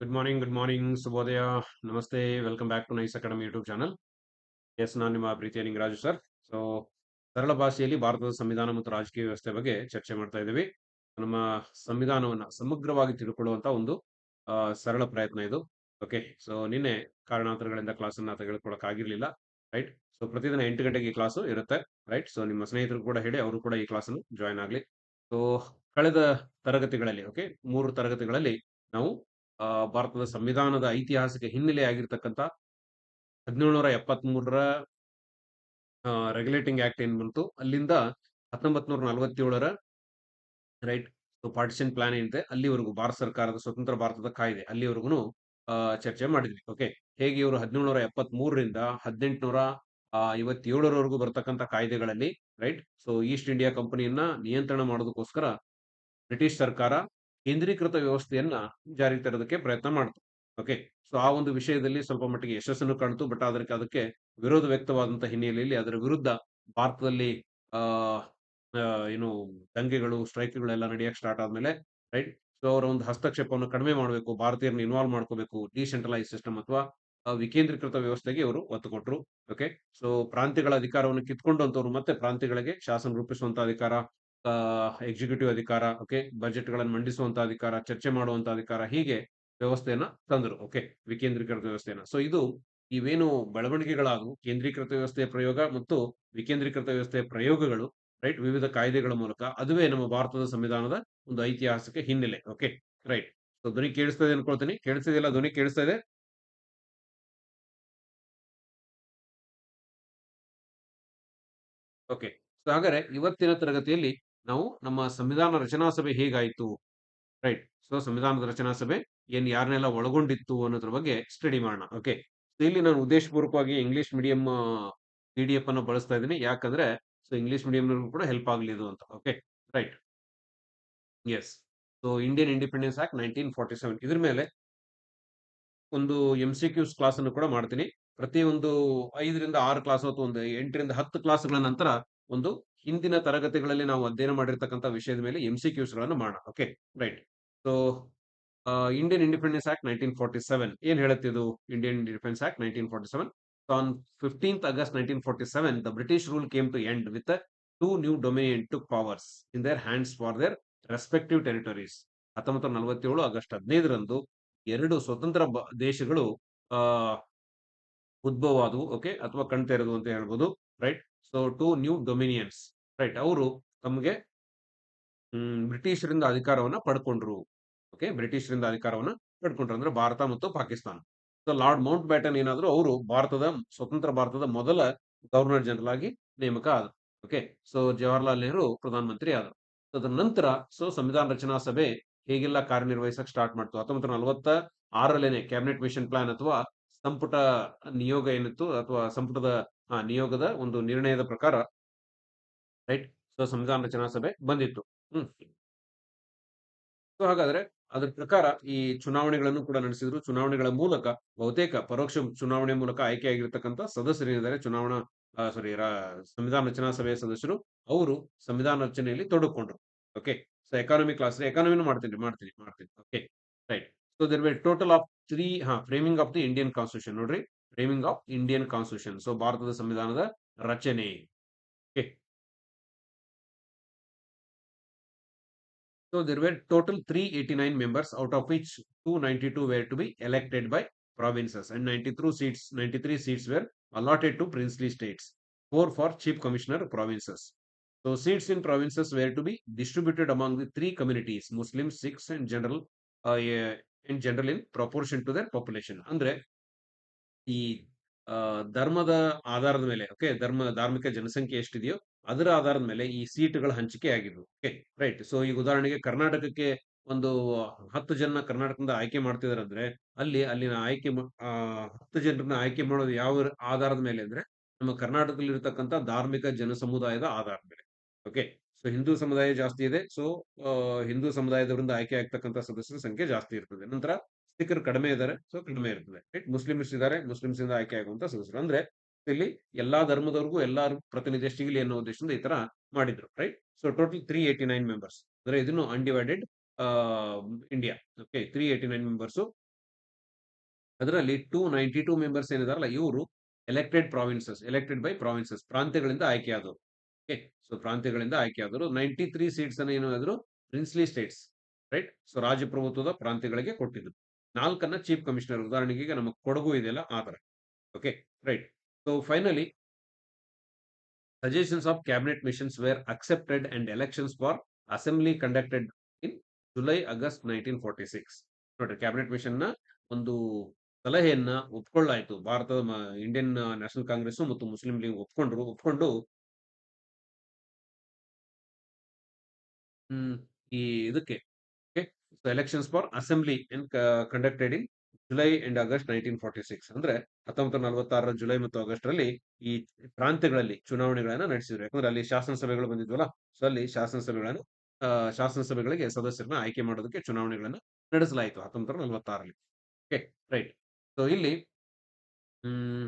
Good morning good morning ಶುಭೋದಯ ನಮಸ್ತೆ welcome back to Nice Academy YouTube channel yes ನಾನು ನಿಮ್ಮ ಪ್ರೀತಿಯ ನಿಂಗರಾಜು ಸರ್ ಸೊ ಸರಳ ಭಾಷೆಯಲ್ಲಿ ಭಾರತದ ಸಂವಿಧಾನ ಮತ್ತು ರಾಜಕೀಯ ವ್ಯವಸ್ಥೆ ಬಗ್ಗೆ ಚರ್ಚೆ ಮಾಡ್ತಾ ಇದ್ದೀವಿ. ನಮ್ಮ ಸಂವಿಧಾನವನ್ನು ಸಮಗ್ರವಾಗಿ ತಿಳ್ಕೊಳ್ಳುವಂತ ಒಂದು ಸರಳ ಪ್ರಯತ್ನ ಇದು. ಓಕೆ ಸೊ ನಿನ್ನೆ ಕಾರಣಾಂತರಗಳಿಂದ ಕ್ಲಾಸ್ ತೆಗೆದುಕೊಳ್ಳಕ್ ಆಗಿರ್ಲಿಲ್ಲ ರೈಟ್ ಸೊ ಪ್ರತಿದಿನ ಎಂಟು ಗಂಟೆಗೆ ಈ ಕ್ಲಾಸು ಇರುತ್ತೆ ರೈಟ್ ಸೊ ನಿಮ್ಮ ಸ್ನೇಹಿತರು ಕೂಡ ಹೇಳಿ, ಅವರು ಕೂಡ ಈ ಕ್ಲಾಸನ್ನು ಜಾಯ್ನ್ ಆಗಲಿ. ಸೊ ಕಳೆದ ತರಗತಿಗಳಲ್ಲಿ ಓಕೆ ಮೂರು ತರಗತಿಗಳಲ್ಲಿ ನಾವು ಭಾರತದ ಸಂವಿಧಾನದ ಐತಿಹಾಸಿಕ ಹಿನ್ನೆಲೆ ಆಗಿರ್ತಕ್ಕಂಥ ಹದಿನೇಳುನೂರ ಎಪ್ಪತ್ತ್ ಮೂರರ ರೆಗ್ಯುಲೇಟಿಂಗ್ ಆಕ್ಟ್ ಏನ್ ಬಂತು? ಅಲ್ಲಿಂದ ಹತ್ತೊಂಬತ್ ನೂರ ನಲವತ್ತೇಳರ ರೈಟ್ ಪಾರ್ಟಿಷನ್ ಪ್ಲಾನ್ ಏನಿದೆ, ಅಲ್ಲಿವರೆಗೂ ಭಾರತ ಸರ್ಕಾರದ, ಸ್ವತಂತ್ರ ಭಾರತದ ಕಾಯ್ದೆ ಅಲ್ಲಿವರೆಗೂ ಚರ್ಚೆ ಮಾಡಿದ್ವಿ. ಓಕೆ ಹೇಗೆ ಇವರು ಹದಿನೇಳುನೂರ ಎಪ್ಪತ್ತ್ ಮೂರರಿಂದ ಹದಿನೆಂಟುನೂರ ಐವತ್ತೇಳರವರೆಗೂ ಬರ್ತಕ್ಕಂಥ ಕಾಯ್ದೆಗಳಲ್ಲಿ ರೈಟ್ ಸೊ ಈಸ್ಟ್ ಇಂಡಿಯಾ ಕಂಪನಿಯನ್ನ ನಿಯಂತ್ರಣ ಮಾಡೋದಕ್ಕೋಸ್ಕರ ಬ್ರಿಟಿಷ್ ಸರ್ಕಾರ ಕೇಂದ್ರೀಕೃತ ವ್ಯವಸ್ಥೆಯನ್ನ ಜಾರಿಗೆ ತರೋದಕ್ಕೆ ಪ್ರಯತ್ನ ಮಾಡ್ತು. ಓಕೆ ಸೊ ಆ ಒಂದು ವಿಷಯದಲ್ಲಿ ಸ್ವಲ್ಪ ಮಟ್ಟಿಗೆ ಯಶಸ್ಸನ್ನು ಕಾಣ್ತು. ಬಟ್ ಅದಕ್ಕೆ ಅದಕ್ಕೆ ವಿರೋಧ ವ್ಯಕ್ತವಾದಂತಹ ಹಿನ್ನೆಲೆಯಲ್ಲಿ ಅದರ ವಿರುದ್ಧ ಭಾರತದಲ್ಲಿ ಏನು ದಂಗೆಗಳು, ಸ್ಟ್ರೈಕ್ಗಳೆಲ್ಲ ನಡೆಯಕ್ಕೆ ಸ್ಟಾರ್ಟ್ ಆದ್ಮೇಲೆ ರೈಟ್ ಸೊ ಅವರ ಒಂದು ಹಸ್ತಕ್ಷೇಪವನ್ನು ಕಡಿಮೆ ಮಾಡಬೇಕು, ಭಾರತೀಯರನ್ನು ಇನ್ವಾಲ್ವ್ ಮಾಡ್ಕೋಬೇಕು ಡಿಸೆಂಟ್ರಲೈಸ್ ಸಿಸ್ಟಮ್ ಅಥವಾ ವಿಕೇಂದ್ರೀಕೃತ ವ್ಯವಸ್ಥೆಗೆ ಇವರು ಒತ್ತು ಕೊಟ್ಟರು ಓಕೆ ಸೊ ಪ್ರಾಂತ್ಯಗಳ ಅಧಿಕಾರವನ್ನು ಕಿತ್ಕೊಂಡಂತವ್ರು ಮತ್ತೆ ಪ್ರಾಂತ್ಯಗಳಿಗೆ ಶಾಸನ ರೂಪಿಸುವಂತ ಅಧಿಕಾರ ಎಕ್ಸಿಕ್ಯೂಟಿವ್ ಅಧಿಕಾರ ಓಕೆ ಬಜೆಟ್ ಬಜೆಟ್ಗಳನ್ನು ಮಂಡಿಸುವಂತ ಅಧಿಕಾರ, ಚರ್ಚೆ ಮಾಡುವಂತ ಅಧಿಕಾರ, ಹೀಗೆ ವ್ಯವಸ್ಥೆಯನ್ನ ತಂದರು ಓಕೆ ವಿಕೇಂದ್ರೀಕೃತ ವ್ಯವಸ್ಥೆಯನ್ನ. ಸೊ ಇದು ಇವೇನು ಬೆಳವಣಿಗೆಗಳಾದವು, ಕೇಂದ್ರೀಕೃತ ವ್ಯವಸ್ಥೆಯ ಪ್ರಯೋಗ ಮತ್ತು ವಿಕೇಂದ್ರೀಕೃತ ವ್ಯವಸ್ಥೆಯ ಪ್ರಯೋಗಗಳು ರೈಟ್ ವಿವಿಧ ಕಾಯ್ದೆಗಳ ಮೂಲಕ ಅದುವೇ ನಮ್ಮ ಭಾರತದ ಸಂವಿಧಾನದ ಒಂದು ಐತಿಹಾಸಿಕ ಹಿನ್ನೆಲೆ ಓಕೆ ರೈಟ್ ಸೊ ಧ್ವನಿ ಕೇಳಿಸ್ತಾ ಇದೆ ಅನ್ಕೊಳ್ತೀನಿ. ಕೇಳಿಸ್ತಿದೆಯಲ್ಲ? ಧ್ವನಿ ಕೇಳಿಸ್ತಾ ಇದೆ ಓಕೆ ಸೊ ಹಾಗಾದ್ರೆ ಇವತ್ತಿನ ತರಗತಿಯಲ್ಲಿ ನಾವು ನಮ್ಮ ಸಂವಿಧಾನ ರಚನಾ ಸಭೆ ಹೇಗಾಯಿತು? ರೈಟ್. ಸೊ, ಸಂವಿಧಾನದ ರಚನಾ ಸಭೆ ಏನ್ ಯಾರನ್ನೆಲ್ಲ ಒಳಗೊಂಡಿತ್ತು ಅನ್ನೋದ್ರ ಬಗ್ಗೆ ಸ್ಟಡಿ ಮಾಡೋಣ. ಓಕೆ. ಇಲ್ಲಿ ನಾನು ಉದ್ದೇಶಪೂರ್ವಕವಾಗಿ English medium P D F ಅನ್ನು ಬಳಸ್ತಾ ಇದ್ದೀನಿ. ಯಾಕಂದ್ರೆ, ಸೊ, ಇಂಗ್ಲಿಷ್ ಮೀಡಿಯಂನವ್ರಿಗೂ ಕೂಡ ಹೆಲ್ಪ್ ಆಗಲಿ ಇದು ಅಂತ. Okay. Right. Yes so Indian Independence Act nineteen forty seven ಇದ್ರ ಮೇಲೆ ಒಂದು ಎಂ ಸಿ ಕ್ಯೂಸ್ ಕ್ಲಾಸ್ ಅನ್ನು ಕೂಡ ಮಾಡ್ತೀನಿ. ಪ್ರತಿ ಒಂದು ಐದರಿಂದ ಆರು ಕ್ಲಾಸ್ ಅಥವಾ ಒಂದು ಎಂಟರಿಂದ ಹತ್ತು ಕ್ಲಾಸ್ಗಳ ನಂತರ ಒಂದು ಹಿಂದಿನ ತರಗತಿಗಳಲ್ಲಿ ನಾವು ಅಧ್ಯಯನ ಮಾಡಿರ್ತಕ್ಕಂಥ ವಿಷಯದ ಮೇಲೆ ಎಂ ಸಿ ಕ್ಯೂಸ್ಗಳನ್ನು ಮಾಡೋಣ okay right so Indian Independence Act nineteen forty seven ಏನ್ ಹೇಳುತ್ತೆ ಇದು? Indian Independence Act nineteen forty seven on fifteenth August nineteen forty seven the British rule came to end with two new dominion to powers in their hands for their respective territories ಹತ್ತೊಂಬತ್ತು ನಲವತ್ತೇಳು August ಹದಿನೈದರಂದು ಎರಡು ಸ್ವತಂತ್ರ ದೇಶಗಳು ಉದ್ಭವ ಆದವು okay ಅಥವಾ ಕಣ್ತೆರೆದು ಅಂತ ಹೇಳ್ಬೋದು right so two new dominions right ಅವರು ತಮಗೆ ಬ್ರಿಟಿಷರಿಂದ ಅಧಿಕಾರವನ್ನ ಪಡ್ಕೊಂಡ್ರು. ಓಕೆ ಬ್ರಿಟಿಷರಿಂದ ಅಧಿಕಾರವನ್ನ ಪಡ್ಕೊಂಡ್ರು ಅಂದ್ರೆ ಭಾರತ ಮತ್ತು Pakistan. So lord Mountbatten ಏನಾದ್ರು ಅವರು ಭಾರತದ, ಸ್ವತಂತ್ರ ಭಾರತದ ಮೊದಲ ಗವರ್ನರ್ ಜನರಲ್ ಆಗಿ ನೇಮಕ ಆದರು. ಓಕೆ ಸೊ ಜವಾಹರ್ಲಾಲ್ ನೆಹರು ಪ್ರಧಾನಮಂತ್ರಿ ಆದರು. ಅದರ ನಂತರ ಸೊ ಸಂವಿಧಾನ ರಚನಾ ಸಭೆ ಹೇಗೆಲ್ಲ ಕಾರ್ಯನಿರ್ವಹಿಸಕ್ ಸ್ಟಾರ್ಟ್ ಮಾಡ್ತು? ಹತ್ತೊಂಬತ್ತು ನಲವತ್ತ ಆರಲ್ಲೇನೆ ಕ್ಯಾಬಿನೆಟ್ ಮಿಷನ್ ಪ್ಲಾನ್ ಅಥವಾ ಸಂಪುಟ ನಿಯೋಗ ಏನಿತ್ತು, ಅಥವಾ ಸಂಪುಟದ ನಿಯೋಗದ ಒಂದು ನಿರ್ಣಯದ ಪ್ರಕಾರ, ರೈಟ್ ಸೊ ಸಂವಿಧಾನ ರಚನಾ ಸಭೆ ಬಂದಿತ್ತು. ಹ್ಮ್. ಸೊ, ಹಾಗಾದ್ರೆ ಅದರ ಪ್ರಕಾರ ಈ ಚುನಾವಣೆಗಳನ್ನು ಕೂಡ ನಡೆಸಿದ್ರು. ಚುನಾವಣೆಗಳ ಮೂಲಕ, ಬಹುತೇಕ ಪರೋಕ್ಷ ಚುನಾವಣೆ ಮೂಲಕ ಆಯ್ಕೆಯಾಗಿರ್ತಕ್ಕಂಥ ಸದಸ್ಯರೇನಿದ್ದಾರೆ ಚುನಾವಣಾ ಸಾರಿ ಸಂವಿಧಾನ ರಚನಾ ಸಭೆಯ ಸದಸ್ಯರು. ಅವರು ಸಂವಿಧಾನ ರಚನೆಯಲ್ಲಿ ತೊಡಕೊಂಡ್ರು. ಓಕೆ? ಸೊ ಎಕಾನಮಿ ಕ್ಲಾಸ್ ಎಕಾನಮಿನೂ ಮಾಡ್ತೀನಿ ಮಾಡ್ತೀನಿ ಮಾಡ್ತೀನಿ. Okay, right. So there were total of three ah framing of the Indian constitution ನೋಡ್ರಿ. Framing of Indian constitution so ಭಾರತದ ಸಂವಿಧಾನದ ರಚನೆ okay So there were total 389 members, out of which 292 were to be elected by provinces, and 93 seats, 93 seats were allotted to princely states, four for chief commissioner provinces. So seats in provinces were to be distributed among the three communities: Muslims, Sikhs, and general, uh, yeah, in general in proportion to their population. ಅಂದ್ರೆ ಈ ಧರ್ಮದ ಆಧಾರದ ಮೇಲೆ okay ಧರ್ಮ, ಧಾರ್ಮಿಕ ಜನಸಂಖ್ಯೆ ಎಷ್ಟಿದೆಯೋ ಅದರ ಆಧಾರದ ಮೇಲೆ ಈ ಸೀಟ್ಗಳ ಹಂಚಿಕೆ ಆಗಿದ್ವು ಓಕೆ ರೈಟ್ ಸೊ ಈಗ ಉದಾಹರಣೆಗೆ ಕರ್ನಾಟಕಕ್ಕೆ ಒಂದು ಹತ್ತು ಜನ ಕರ್ನಾಟಕದಿಂದ ಆಯ್ಕೆ ಮಾಡ್ತಿದಾರೆ ಅಂದ್ರೆ ಅಲ್ಲಿ, ಅಲ್ಲಿನ ಆಯ್ಕೆ ಹತ್ತು ಜನರನ್ನ ಆಯ್ಕೆ ಮಾಡೋದು ಯಾವ ಆಧಾರದ ಮೇಲೆ ಅಂದ್ರೆ, ನಮ್ಮ ಕರ್ನಾಟಕದಲ್ಲಿ ಇರತಕ್ಕಂತ ಧಾರ್ಮಿಕ ಜನ ಸಮುದಾಯದ ಆಧಾರದ ಮೇಲೆ ಓಕೆ ಸೊ ಹಿಂದೂ ಸಮುದಾಯ ಜಾಸ್ತಿ ಇದೆ. ಸೊ ಹಿಂದೂ ಸಮುದಾಯದವರಿಂದ ಆಯ್ಕೆ ಆಗ್ತಕ್ಕಂಥ ಸದಸ್ಯರ ಸಂಖ್ಯೆ ಜಾಸ್ತಿ ಇರ್ತದೆ. ನಂತರ ಸಿಖ್ಖರು ಕಡಿಮೆ ಇದ್ದಾರೆ ಸೊ ಕಡಿಮೆ ಇರ್ತದೆ ರೈಟ್ ಮುಸ್ಲಿಮ್ಸ್ ಇದ್ದಾರೆ ಮುಸ್ಲಿಮ್ಸ್ ಇಂದ ಆಯ್ಕೆ ಆಗುವಂತ ಸದಸ್ಯರು. ಅಂದ್ರೆ ಇಲ್ಲಿ ಎಲ್ಲಾ ಧರ್ಮದವ್ರಿಗೂ ಎಲ್ಲಾರು ಪ್ರತಿನಿಧಿ ಸಿಗಲಿ ಅನ್ನೋ ಉದ್ದೇಶದಿಂದ ಈ ತರ ಮಾಡಿದ್ರು right so total three eighty nine members ಅಂದ್ರೆ ಇದನ್ನು undivided India okay three eighty nine members ಅದರಲ್ಲಿ ಟೂ ನೈಂಟಿ ಟೂ ಮೆಂಬರ್ಸ್ ಏನಿದಾರಲ್ಲ ಇವರು elected provinces elected by provinces ಪ್ರಾಂತ್ಯಗಳಿಂದ ಆಯ್ಕೆಯಾದವರು ಓಕೆ ಸೊ ಪ್ರಾಂತ್ಯಗಳಿಂದ ಆಯ್ಕೆಯಾದವರು ನೈಂಟಿ ತ್ರೀ ಸೀಟ್ಸ್ ಅನ್ನ ಏನಾದ್ರು ಪ್ರಿನ್ಸ್ಲಿ ಸ್ಟೇಟ್ಸ್ ರೈಟ್ ಸೊ ರಾಜಪ್ರಭುತ್ವದ ಪ್ರಾಂತ್ಯಗಳಿಗೆ ಕೊಟ್ಟಿದ್ರು. ನಾಲ್ಕನ್ನ ಚೀಫ್ ಕಮಿಷನರ್. ಉದಾಹರಣೆಗೆ ಈಗ ನಮ್ಮ ಕೊಡಗು ಇದೆಯಲ್ಲ ಆ ತರ okay right so finally suggestions of cabinet missions were accepted and elections for assembly conducted in July August nineteen forty six ನೋಡ್ರಿ ಕ್ಯಾಬಿನೆಟ್ ಮಿಷನ್ನ ಒಂದು ಸಲಹೆಯನ್ನ ಒಪ್ಕೊಳ್ಳಾಯ್ತು. ಭಾರತದ ಇಂಡಿಯನ್ ನ್ಯಾಷನಲ್ ಕಾಂಗ್ರೆಸ್ ಮತ್ತು ಮುಸ್ಲಿಂ ಲೀಗ್ ಒಪ್ಕೊಂಡ್ರು, ಒಪ್ಕೊಂಡು ಈ ಇದಕ್ಕೆ elections for assembly in conducted in July and August nineteen forty six ಅಂದ್ರೆ ಹತ್ತೊಂಬತ್ತು ನಲವತ್ತಾರರ ಜುಲೈ ಮತ್ತು ಆಗಸ್ಟ್ ರಲ್ಲಿ ಈ ಪ್ರಾಂತ್ಯಗಳಲ್ಲಿ ಚುನಾವಣೆಗಳನ್ನ ನಡೆಸಿದ್ರು. ಯಾಕಂದ್ರೆ ಅಲ್ಲಿ ಶಾಸನಸಭೆಗಳು ಬಂದಿದ್ವಲ್ಲ ಸೊ ಅಲ್ಲಿ ಶಾಸನಸಭೆಗಳನ್ನು ಶಾಸನಸಭೆಗಳಿಗೆ ಸದಸ್ಯರನ್ನ ಆಯ್ಕೆ ಮಾಡೋದಕ್ಕೆ ಚುನಾವಣೆಗಳನ್ನ ನಡೆಸಲಾಯಿತು ಹತ್ತೊಂಬತ್ತು ನಲವತ್ತಾರಲ್ಲಿ ಓಕೆ ರೈಟ್ ಸೊ ಇಲ್ಲಿ, ಹ್ಮ್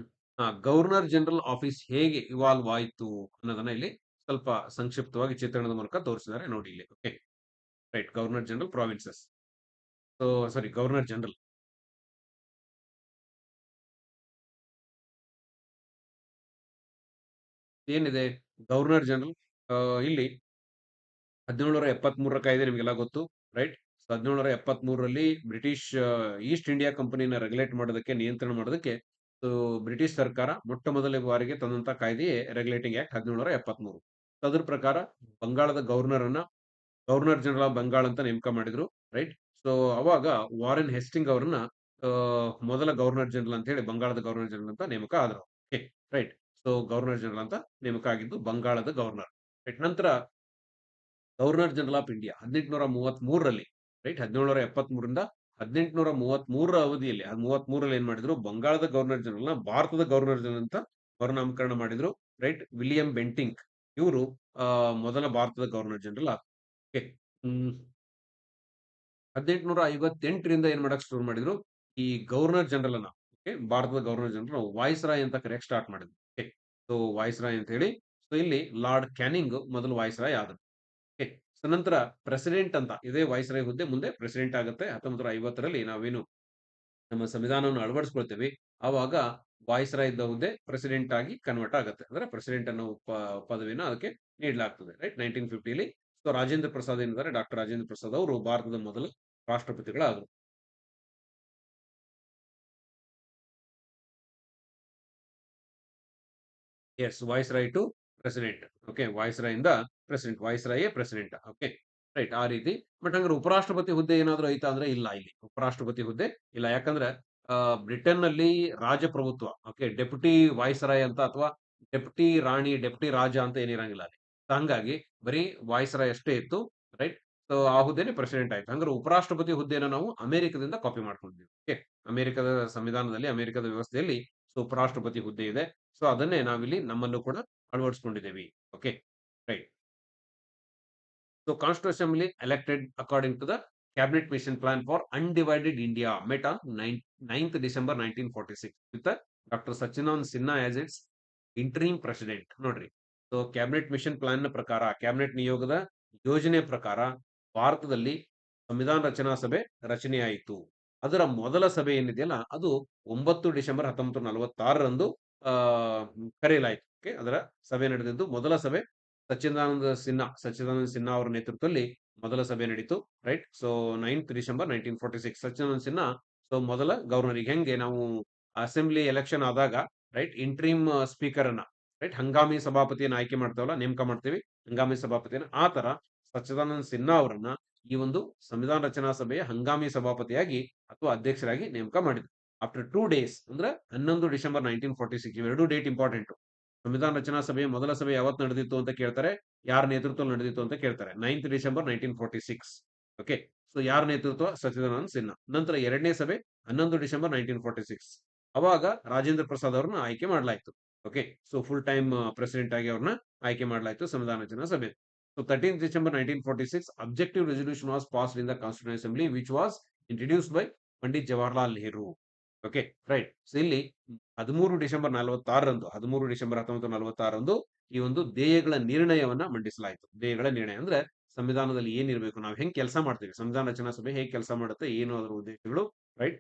ಗವರ್ನರ್ ಜನರಲ್ ಆಫೀಸ್ ಹೇಗೆ ಇವಾಲ್ವ್ ಆಯಿತು ಅನ್ನೋದನ್ನ ಇಲ್ಲಿ ಸ್ವಲ್ಪ ಸಂಕ್ಷಿಪ್ತವಾಗಿ ಚಿತ್ರಣದ ಮೂಲಕ ತೋರಿಸಿದ್ದಾರೆ ನೋಡಿ ಇಲ್ಲಿ. Okay right governor general provinces so sorry governor general ಏನಿದೆ? ಗವರ್ನರ್ ಜನರಲ್ ಇಲ್ಲಿ ಹದಿನೇಳನೂರ ರ ಕಾಯ್ದೆ ನಿಮಗೆಲ್ಲ ಗೊತ್ತು ರೈಟ್ ಹದಿನೇಳನೂರ ಎಪ್ಪತ್ಮೂರರಲ್ಲಿ ಬ್ರಿಟಿಷ್ ಈಸ್ಟ್ ಇಂಡಿಯಾ ಕಂಪನಿನ ರೆಗ್ಯುಲೇಟ್ ಮಾಡೋದಕ್ಕೆ, ನಿಯಂತ್ರಣ ಮಾಡೋದಕ್ಕೆ ಬ್ರಿಟಿಷ್ ಸರ್ಕಾರ ಮೊಟ್ಟ ಮೊದಲ ಬಾರಿಗೆ ತಂದಂತ ಕಾಯ್ದೆಯೇ ರೆಗ್ಯುಲೇಟಿಂಗ್ ಆಕ್ಟ್ ಹದಿನೇಳನೂರ ಎಪ್ಪತ್ಮೂರು. ಅದ್ರ ಪ್ರಕಾರ ಬಂಗಾಳದ ಗವರ್ನರ್ ಅನ್ನ ಗವರ್ನರ್ ಜನರಲ್ ಆಫ್ ಬಂಗಾಳ ಅಂತ ನೇಮಕ ಮಾಡಿದ್ರು ರೈಟ್ ಸೊ ಅವಾಗ ವಾರೆನ್ ಹೆಸ್ಟಿಂಗ್ ಅವ್ರನ್ನ ಮೊದಲ ಗವರ್ನರ್ ಜನರಲ್ ಅಂತ ಹೇಳಿ ಬಂಗಾಳದ ಗವರ್ನರ್ ಜನರಲ್ ಅಂತ ನೇಮಕ ಆದ್ರು ರೈಟ್ ಸೊ ಗವರ್ನರ್ ಜನರಲ್ ಅಂತ ನೇಮಕ ಆಗಿದ್ದು ಬಂಗಾಳದ ಗವರ್ನರ್ ರೈಟ್ ನಂತರ ಗವರ್ನರ್ ಜನರಲ್ ಆಫ್ ಇಂಡಿಯಾ ಹದಿನೆಂಟುನೂರ ಮೂವತ್ತ್ ಮೂರರಲ್ಲಿ ರೈಟ್ ಹದಿನೇಳನೂರ ಎಪ್ಪತ್ತ್ ಮೂರಿಂದ ಹದಿನೆಂಟುನೂರ ಮೂವತ್ತ್ ಮೂರರ ಅವಧಿಯಲ್ಲಿ ಮೂವತ್ತ್ ಮೂರಲ್ಲಿ ಏನ್ ಮಾಡಿದ್ರು? ಬಂಗಾಳದ ಗವರ್ನರ್ ಜನರಲ್ನ ಭಾರತದ ಗವರ್ನರ್ ಜನರಲ್ ಅಂತ ಮರುನಾಮಕರಣ ಮಾಡಿದ್ರು ರೈಟ್ ವಿಲಿಯಂ ಬೆಂಟಿಂಗ್ ಇವರು ಮೊದಲ ಭಾರತದ ಗವರ್ನರ್ ಜನರಲ್ ಓಕೆ ಹದಿನೆಂಟುನೂರ ಐವತ್ತೆಂಟರಿಂದ ಏನ್ ಮಾಡಕ್ ಶುರು ಮಾಡಿದ್ರು? ಈ ಗವರ್ನರ್ ಜನರಲ್ ಅನ್ನ ಓಕೆ, ಭಾರತದ ಗವರ್ನರ್ ಜನರಲ್ ವಾಯ್ಸ್ ರಾಯ್ ಅಂತ ಕರೆಯಕ್ ಸ್ಟಾರ್ಟ್ ಮಾಡಿದ್ರು, ಓಕೆ. ಸೊ ವಾಯ್ಸ್ ರಾಯ್ ಅಂತ ಹೇಳಿ, ಸೊ, ಇಲ್ಲಿ ಲಾರ್ಡ್ ಕ್ಯಾನಿಂಗ್ ಮೊದಲು ವಾಯ್ಸ್ ರಾಯ್ ಆದ್ರು, ಓಕೆ. ಸೊ, ನಂತರ ಪ್ರೆಸಿಡೆಂಟ್ ಅಂತ, ಇದೇ ವಾಯ್ಸ್ ರಾಯ್ ಹುದ್ದೆ ಮುಂದೆ ಪ್ರೆಸಿಡೆಂಟ್ ಆಗುತ್ತೆ. ಹತ್ತೊಂಬತ್ತು ಐವತ್ತರಲ್ಲಿ ನಾವೇನು ನಮ್ಮ ಸಂವಿಧಾನವನ್ನು ಅಳವಡಿಸ್ಕೊಳ್ತೇವೆ, ಆವಾಗ ವಾಯ್ಸ್ ರಾಯ್ ಇದ್ದ ಹುದ್ದೆ ಪ್ರೆಸಿಡೆಂಟ್ ಆಗಿ ಕನ್ವರ್ಟ್ ಆಗುತ್ತೆ. ಅಂದ್ರೆ ಪ್ರೆಸಿಡೆಂಟ್ ಅನ್ನೋ ಪದವಿನ ಅದಕ್ಕೆ ನೀಡಲಾಗ್ತದೆ, ರೈಟ್? ನೈನ್ಟೀನ್ ಫಿಫ್ಟಿಲಿ ಸೊ ರಾಜೇಂದ್ರ ಪ್ರಸಾದ್ ಏನಿದ್ದಾರೆ? ಡಾಕ್ಟರ್ ರಾಜೇಂದ್ರ ಪ್ರಸಾದ್ ಅವರು ಭಾರತದ ಮೊದಲ ರಾಷ್ಟ್ರಪತಿಗಳಾದರು. Yes viceroy to president okay viceroy ಇಂದ ಪ್ರೆಸಿಡೆಂಟ್ ವಾಯ್ಸ್ ರಾಯೇ ಪ್ರೆಸಿಡೆಂಟ್ ಓಕೆ ರೈಟ್ ಆ ರೀತಿ. ಬಟ್ ಹಂಗಾರೆ ಉಪರಾಷ್ಟ್ರಪತಿ ಹುದ್ದೆ ಏನಾದ್ರು ಐತಾ ಅಂದ್ರೆ ಇಲ್ಲ ಇಲ್ಲಿ. ಉಪರಾಷ್ಟ್ರಪತಿ ಹುದ್ದೆ ಇಲ್ಲ. ಯಾಕಂದ್ರೆ ಬ್ರಿಟನ್ನಲ್ಲಿ ರಾಜಪ್ರಭುತ್ವ ಓಕೆ ಡೆಪ್ಯೂಟಿ ವಾಯ್ಸ್ ರಾಯ್ ಅಂತ ಅಥವಾ ಡೆಪ್ಯೂಟಿ ರಾಣಿ ಡೆಪ್ಯೂಟಿ ರಾಜ ಅಂತ ಏನಿರಂಗಿಲ್ಲ ಅಲ್ಲಿ. ಹಂಗಾಗಿ ಬರೀ ವಾಯ್ಸ್ ರಾಯ್ ಇತ್ತು ರೈಟ್ ಸೊ ಆ ಹುದ್ದೆನೆ ಪ್ರೆಸಿಡೆಂಟ್ ಆಯ್ತು. ಹಂಗಾರೆ ಉಪರಾಷ್ಟ್ರಪತಿ ಹುದ್ದೆನ ನಾವು ಅಮೆರಿಕದಿಂದ ಕಾಪಿ ಮಾಡ್ಕೊಂಡಿದ್ವಿ ಓಕೆ ಅಮೆರಿಕದ ಸಂವಿಧಾನದಲ್ಲಿ, ಅಮೆರಿಕದ ವ್ಯವಸ್ಥೆಯಲ್ಲಿ ಸೊ ಉಪರಾಷ್ಟ್ರಪತಿ ಹುದ್ದೆ ಇದೆ. ಸೊ ಅದನ್ನೇ ನಾವಿಲ್ಲಿ ನಮ್ಮಲ್ಲೂ ಕೂಡ ಅಳವಡಿಸ್ಕೊಂಡಿದ್ದೇವೆ okay right so constitutionally elected according to the cabinet mission plan for undivided India met on ninth December nineteen forty six with doctor Sachin Sinha as its interim president ನೋಡ್ರಿ so cabinet mission ಪ್ಲಾನ್ನ ಪ್ರಕಾರ cabinet ನಿಯೋಗದ ಯೋಜನೆ ಪ್ರಕಾರ ಭಾರತದಲ್ಲಿ ಸಂವಿಧಾನ ರಚನಾ ಸಭೆ ರಚನೆಯಾಯಿತು. ಅದರ ಮೊದಲ ಸಭೆ ಏನಿದೆಯಲ್ಲ, ಅದು ಒಂಬತ್ತು ಡಿಸೆಂಬರ್ ಹತ್ತೊಂಬತ್ತು ನಲವತ್ತಾರರಂದು, ಆ, ಕರೆಯಲಾಯಿತು. ಅದರ ಸಭೆ ನಡೆದಿದ್ದು, ಮೊದಲ ಸಭೆ ಸಚ್ಚಿದಾನಂದ ಸಿನ್ಹಾ ಸಚ್ಚಿದಾನಂದ ಸಿನ್ಹಾ ಅವರ ನೇತೃತ್ವದಲ್ಲಿ ಮೊದಲ ಸಭೆ ನಡೀತು, right? So ninth December nineteen forty six Sachchidananda Sinha so ಮೊದಲ ಗವರ್ನರ್ ಈಗ ಹೆಂಗೆ ನಾವು ಅಸೆಂಬ್ಲಿ ಎಲೆಕ್ಷನ್ ಆದಾಗ, ರೈಟ್? ಇಂಟ್ರೀಮ್ ಸ್ಪೀಕರ್ ಅನ್ನ ರೈಟ್? ಹಂಗಾಮಿ ಸಭಾಪತಿಯನ್ನು ಆಯ್ಕೆ ಮಾಡ್ತಾವಲ್ಲ, ನೇಮಕ ಮಾಡ್ತೀವಿ. ಹಂಗಾಮಿ ಸಭಾಪತಿಯನ್ನು. ಆ ತರ ಸಚ್ಚಿದಾನಂದ ಸಿನ್ಹಾ ಅವರನ್ನ ಈ ಒಂದು ಸಂವಿಧಾನ ರಚನಾ ಸಭೆಯ ಹಂಗಾಮಿ ಸಭಾಪತಿಯಾಗಿ ಅಥವಾ ಅಧ್ಯಕ್ಷರಾಗಿ ನೇಮಕ ಮಾಡಿದ್ರು. ಆಫ್ಟರ್ ಟೂ ಡೇಸ್ ಅಂದ್ರೆ ಹನ್ನೊಂದು ಡಿಸೆಂಬರ್ ನೈನ್ಟೀನ್ ಫೋರ್ಟಿ ಸಿಕ್ಸ್ ಇವೆರಡು ಡೇಟ್ ಇಂಪಾರ್ಟೆಂಟ್. ಸಂವಿಧಾನ ರಚನಾ ಸಭೆಯ ಮೊದಲ ಸಭೆ ಯಾವತ್ತು ನಡೆದಿತ್ತು ಅಂತ ಕೇಳ್ತಾರೆ, ಯಾರ ನೇತೃತ್ವ ನಡೆದಿತ್ತು ಅಂತ ಕೇಳ್ತಾರೆ. Ninth December nineteen forty six. Okay? So ಯಾರ ನೇತೃತ್ವ? ಸಚ್ಚಿದಾನಂದ ಸಿನ್ಹಾ. ನಂತರ ಎರಡನೇ ಸಭೆ ಹನ್ನೊಂದು ಡಿಸೆಂಬರ್ ನೈನ್ಟೀನ್ ಫೋರ್ಟಿ ಸಿಕ್ಸ್. ಅವಾಗ ರಾಜೇಂದ್ರ ಪ್ರಸಾದ್ ಅವ್ರನ್ನ ಆಯ್ಕೆ ಮಾಡಲಾಯಿತು. Okay so full time president ಆಗಿ ಅವ್ರನ್ನ ಆಯ್ಕೆ ಮಾಡಲಾಯಿತು ಸಂವಿಧಾನ ರಚನಾ ಸಭೆ so thirteen December nineteen forty six objective resolution was passed in the constitution assembly which was introduce by Pandit Jawaharlal Nehru okay right so ಇಲ್ಲಿ ಹದಿಮೂರು ಡಿಸೆಂಬರ್ ನಲವತ್ತಾರರಂದು, ಹದಿಮೂರು ಡಿಸೆಂಬರ್ ಹತ್ತೊಂಬತ್ತು ನಲವತ್ತಾರರಂದು ಈ ಒಂದು ಧ್ಯೇಯಗಳ ನಿರ್ಣಯವನ್ನ ಮಂಡಿಸಲಾಯಿತು. ಧ್ಯೇಯಗಳ ನಿರ್ಣಯ ಅಂದ್ರೆ ಸಂವಿಧಾನದಲ್ಲಿ ಏನಿರಬೇಕು, ನಾವು ಹೆಂಗ್ ಕೆಲಸ ಮಾಡ್ತೀವಿ, ಸಂವಿಧಾನ ರಚನಾ ಸಭೆ ಹೇಗೆ ಕೆಲಸ ಮಾಡುತ್ತೆ, ಏನು ಅದರ ಉದ್ದೇಶಗಳು ರೈಟ್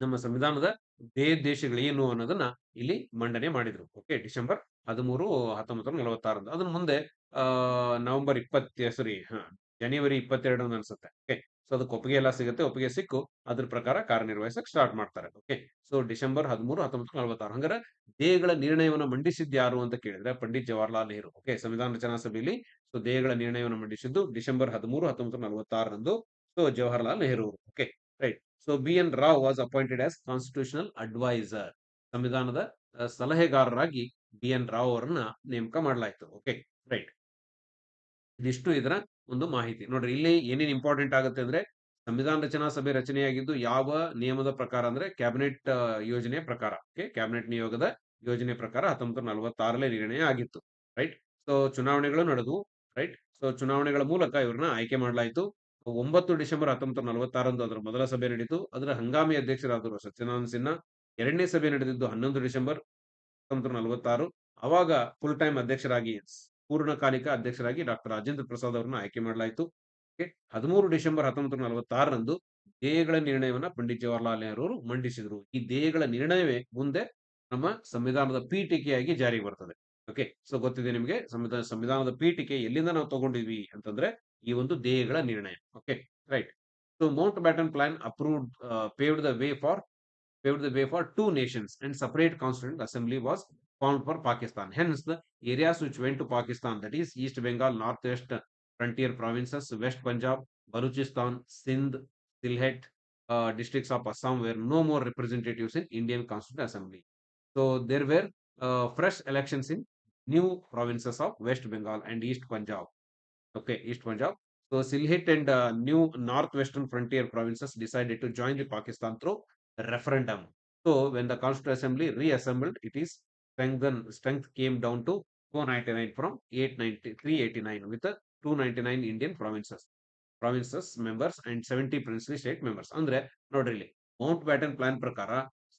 ನಮ್ಮ ಸಂವಿಧಾನದ ಧ್ಯೇಯೋದ್ದೇಶಗಳು ಏನು ಅನ್ನೋದನ್ನ ಇಲ್ಲಿ ಮಂಡನೆ ಮಾಡಿದ್ರು. ಓಕೆ ಡಿಸೆಂಬರ್ ಹದಿಮೂರು ಹತ್ತೊಂಬತ್ತು ನಲವತ್ತಾರಂದು ಅದನ್ನ ಮುಂದೆ, ಆ, ನವೆಂಬರ್ ಇಪ್ಪತ್ತ ಸಾರಿ ಜನವರಿ ಇಪ್ಪತ್ತೆರಡು ಅನ್ಸುತ್ತೆ. ಓಕೆ ಸೊ ಅದಕ್ಕೆ ಒಪ್ಪಿಗೆ ಎಲ್ಲ ಸಿಗುತ್ತೆ. ಒಪ್ಪಿಗೆ ಸಿಕ್ಕು. ಅದ್ರ ಪ್ರಕಾರ ಕಾರ್ಯನಿರ್ವಹಿಸಕ್ ಸ್ಟಾರ್ಟ್ ಮಾಡ್ತಾರೆ. ಓಕೆ ಸೊ ಡಿಸೆಂಬರ್ ಹದಿಮೂರು ಹತ್ತೊಂಬತ್ತು ನಲವತ್ತಾರು. ಹಂಗಾರೆ ದೇಹಗಳ ನಿರ್ಣಯವನ್ನು ಮಂಡಿಸಿದ್ದು ಯಾರು ಅಂತ ಕೇಳಿದ್ರೆ ಪಂಡಿತ್ ಜವಾಹರ್ಲಾಲ್ ನೆಹರು. ಓಕೆ ಸಂವಿಧಾನ ರಚನಾ ಸಭೆಯಲ್ಲಿ ಸೊ ದೇಹಗಳ ನಿರ್ಣಯವನ್ನು ಮಂಡಿಸಿದ್ದು ಡಿಸೆಂಬರ್ ಹದಿಮೂರು ಹತ್ತೊಂಬತ್ತು ನಲವತ್ತಾರರಂದು. So Jawaharlal Nehru right so B N Rau was appointed as constitutional adviser ಸಂವಿಧಾನದ ಸಲಹೆಗಾರರಾಗಿ ಬಿ ಎನ್ ರಾವ್ ಅವರನ್ನ ನೇಮಕ ಮಾಡಲಾಯಿತು ಓಕೆ ರೈಟ್ ಇದಿಷ್ಟು ಇದರ ಒಂದು ಮಾಹಿತಿ ನೋಡ್ರಿ ಇಲ್ಲಿ ಏನೇನ್ ಇಂಪಾರ್ಟೆಂಟ್ ಆಗುತ್ತೆ ಅಂದ್ರೆ ಸಂವಿಧಾನ ರಚನಾ ಸಭೆ ರಚನೆಯಾಗಿದ್ದು ಯಾವ ನಿಯಮದ ಪ್ರಕಾರ ಅಂದ್ರೆ ಕ್ಯಾಬಿನೆಟ್ ಯೋಜನೆ ಪ್ರಕಾರ ಓಕೆ ಕ್ಯಾಬಿನೆಟ್ ನಿಯೋಗದ ಯೋಜನೆ ಪ್ರಕಾರ ಹತ್ತೊಂಬತ್ತು ನಲವತ್ತಾರನೇ ನಿರ್ಣಯ ಆಗಿತ್ತು ರೈಟ್ ಸೊ ಚುನಾವಣೆಗಳು ನಡೆದವು ರೈಟ್ ಸೊ ಚುನಾವಣೆಗಳ ಮೂಲಕ ಇವ್ರನ್ನ ಆಯ್ಕೆ ಮಾಡಲಾಯಿತು ಒಂಬತ್ತು ಡಿಸೆಂಬರ್ ಹತ್ತೊಂಬತ್ತು ನಲವತ್ತಾರಂದು ಅದರ ಮೊದಲ ಸಭೆ ನಡೆಯಿತು. ಅದರ ಹಂಗಾಮಿ ಅಧ್ಯಕ್ಷರಾದರು ಸತ್ಯನಾರಾಯಣ ಸಿನ್ಹಾ ಎರಡನೇ ಸಭೆ ನಡೆದಿದ್ದು ಹನ್ನೊಂದು ಡಿಸೆಂಬರ್ ಹತ್ತೊಂಬತ್ತು ನಲವತ್ತಾರು. ಅವಾಗ ಫುಲ್ ಟೈಮ್ ಅಧ್ಯಕ್ಷರಾಗಿ ಪೂರ್ಣಕಾಲಿಕ ಅಧ್ಯಕ್ಷರಾಗಿ ಡಾಕ್ಟರ್ ರಾಜೇಂದ್ರ ಪ್ರಸಾದ್ ಅವರನ್ನ ಆಯ್ಕೆ ಮಾಡಲಾಯಿತು. ಹದಿಮೂರು ಡಿಸೆಂಬರ್ ಹತ್ತೊಂಬತ್ತು ನಲವತ್ತಾರರಂದು ಧ್ಯೇಯಗಳ ನಿರ್ಣಯವನ್ನ ಪಂಡಿತ್ ಜವಾಹರ್ಲಾಲ್ ನೆಹರು ಅವರು ಮಂಡಿಸಿದ್ರು. ಈ ಧ್ಯೇಯಗಳ ನಿರ್ಣಯವೇ ಮುಂದೆ ನಮ್ಮ ಸಂವಿಧಾನದ ಪೀಠಿಕೆಯಾಗಿ ಜಾರಿಗೆ ಬರ್ತದೆ. ಓಕೆ ಸೊ ಗೊತ್ತಿದೆ ನಿಮಗೆ ಸಂವಿಧಾನ ಸಂವಿಧಾನದ ಪೀಠಿಕೆ ಎಲ್ಲಿಂದ ನಾವು ತಗೊಂಡಿದ್ವಿ ಅಂತಂದ್ರೆ ಈ ಒಂದು ದೇಹಗಳ ನಿರ್ಣಯ okay right so Mountbatten plan approved paved the way for paved the way for two nations and separate constituent assembly was formed for Pakistan. Hence, the areas which went to Pakistan, that is East Bengal, Northwest frontier provinces, West Punjab, Baluchistan, Sindh, Sindh uh, districts of Assam were no more representatives in Indian Constituent Assembly. So there were uh, fresh elections in new provinces of West Bengal and East Punjab. Okay, East Punjab. So Sylhet and uh, new northwestern frontier provinces decided to join the Pakistan through referendum. So when the Constituent Assembly reassembled, it is strengthen strength came down to 499 from 890 389 with the 299 Indian provinces. Provinces members and 70 princely state members. ಅಂದ್ರೆ ನೋಡ್ರಿ ಇಲ್ಲಿ Mount baton plan ಪ್ರಕಾರ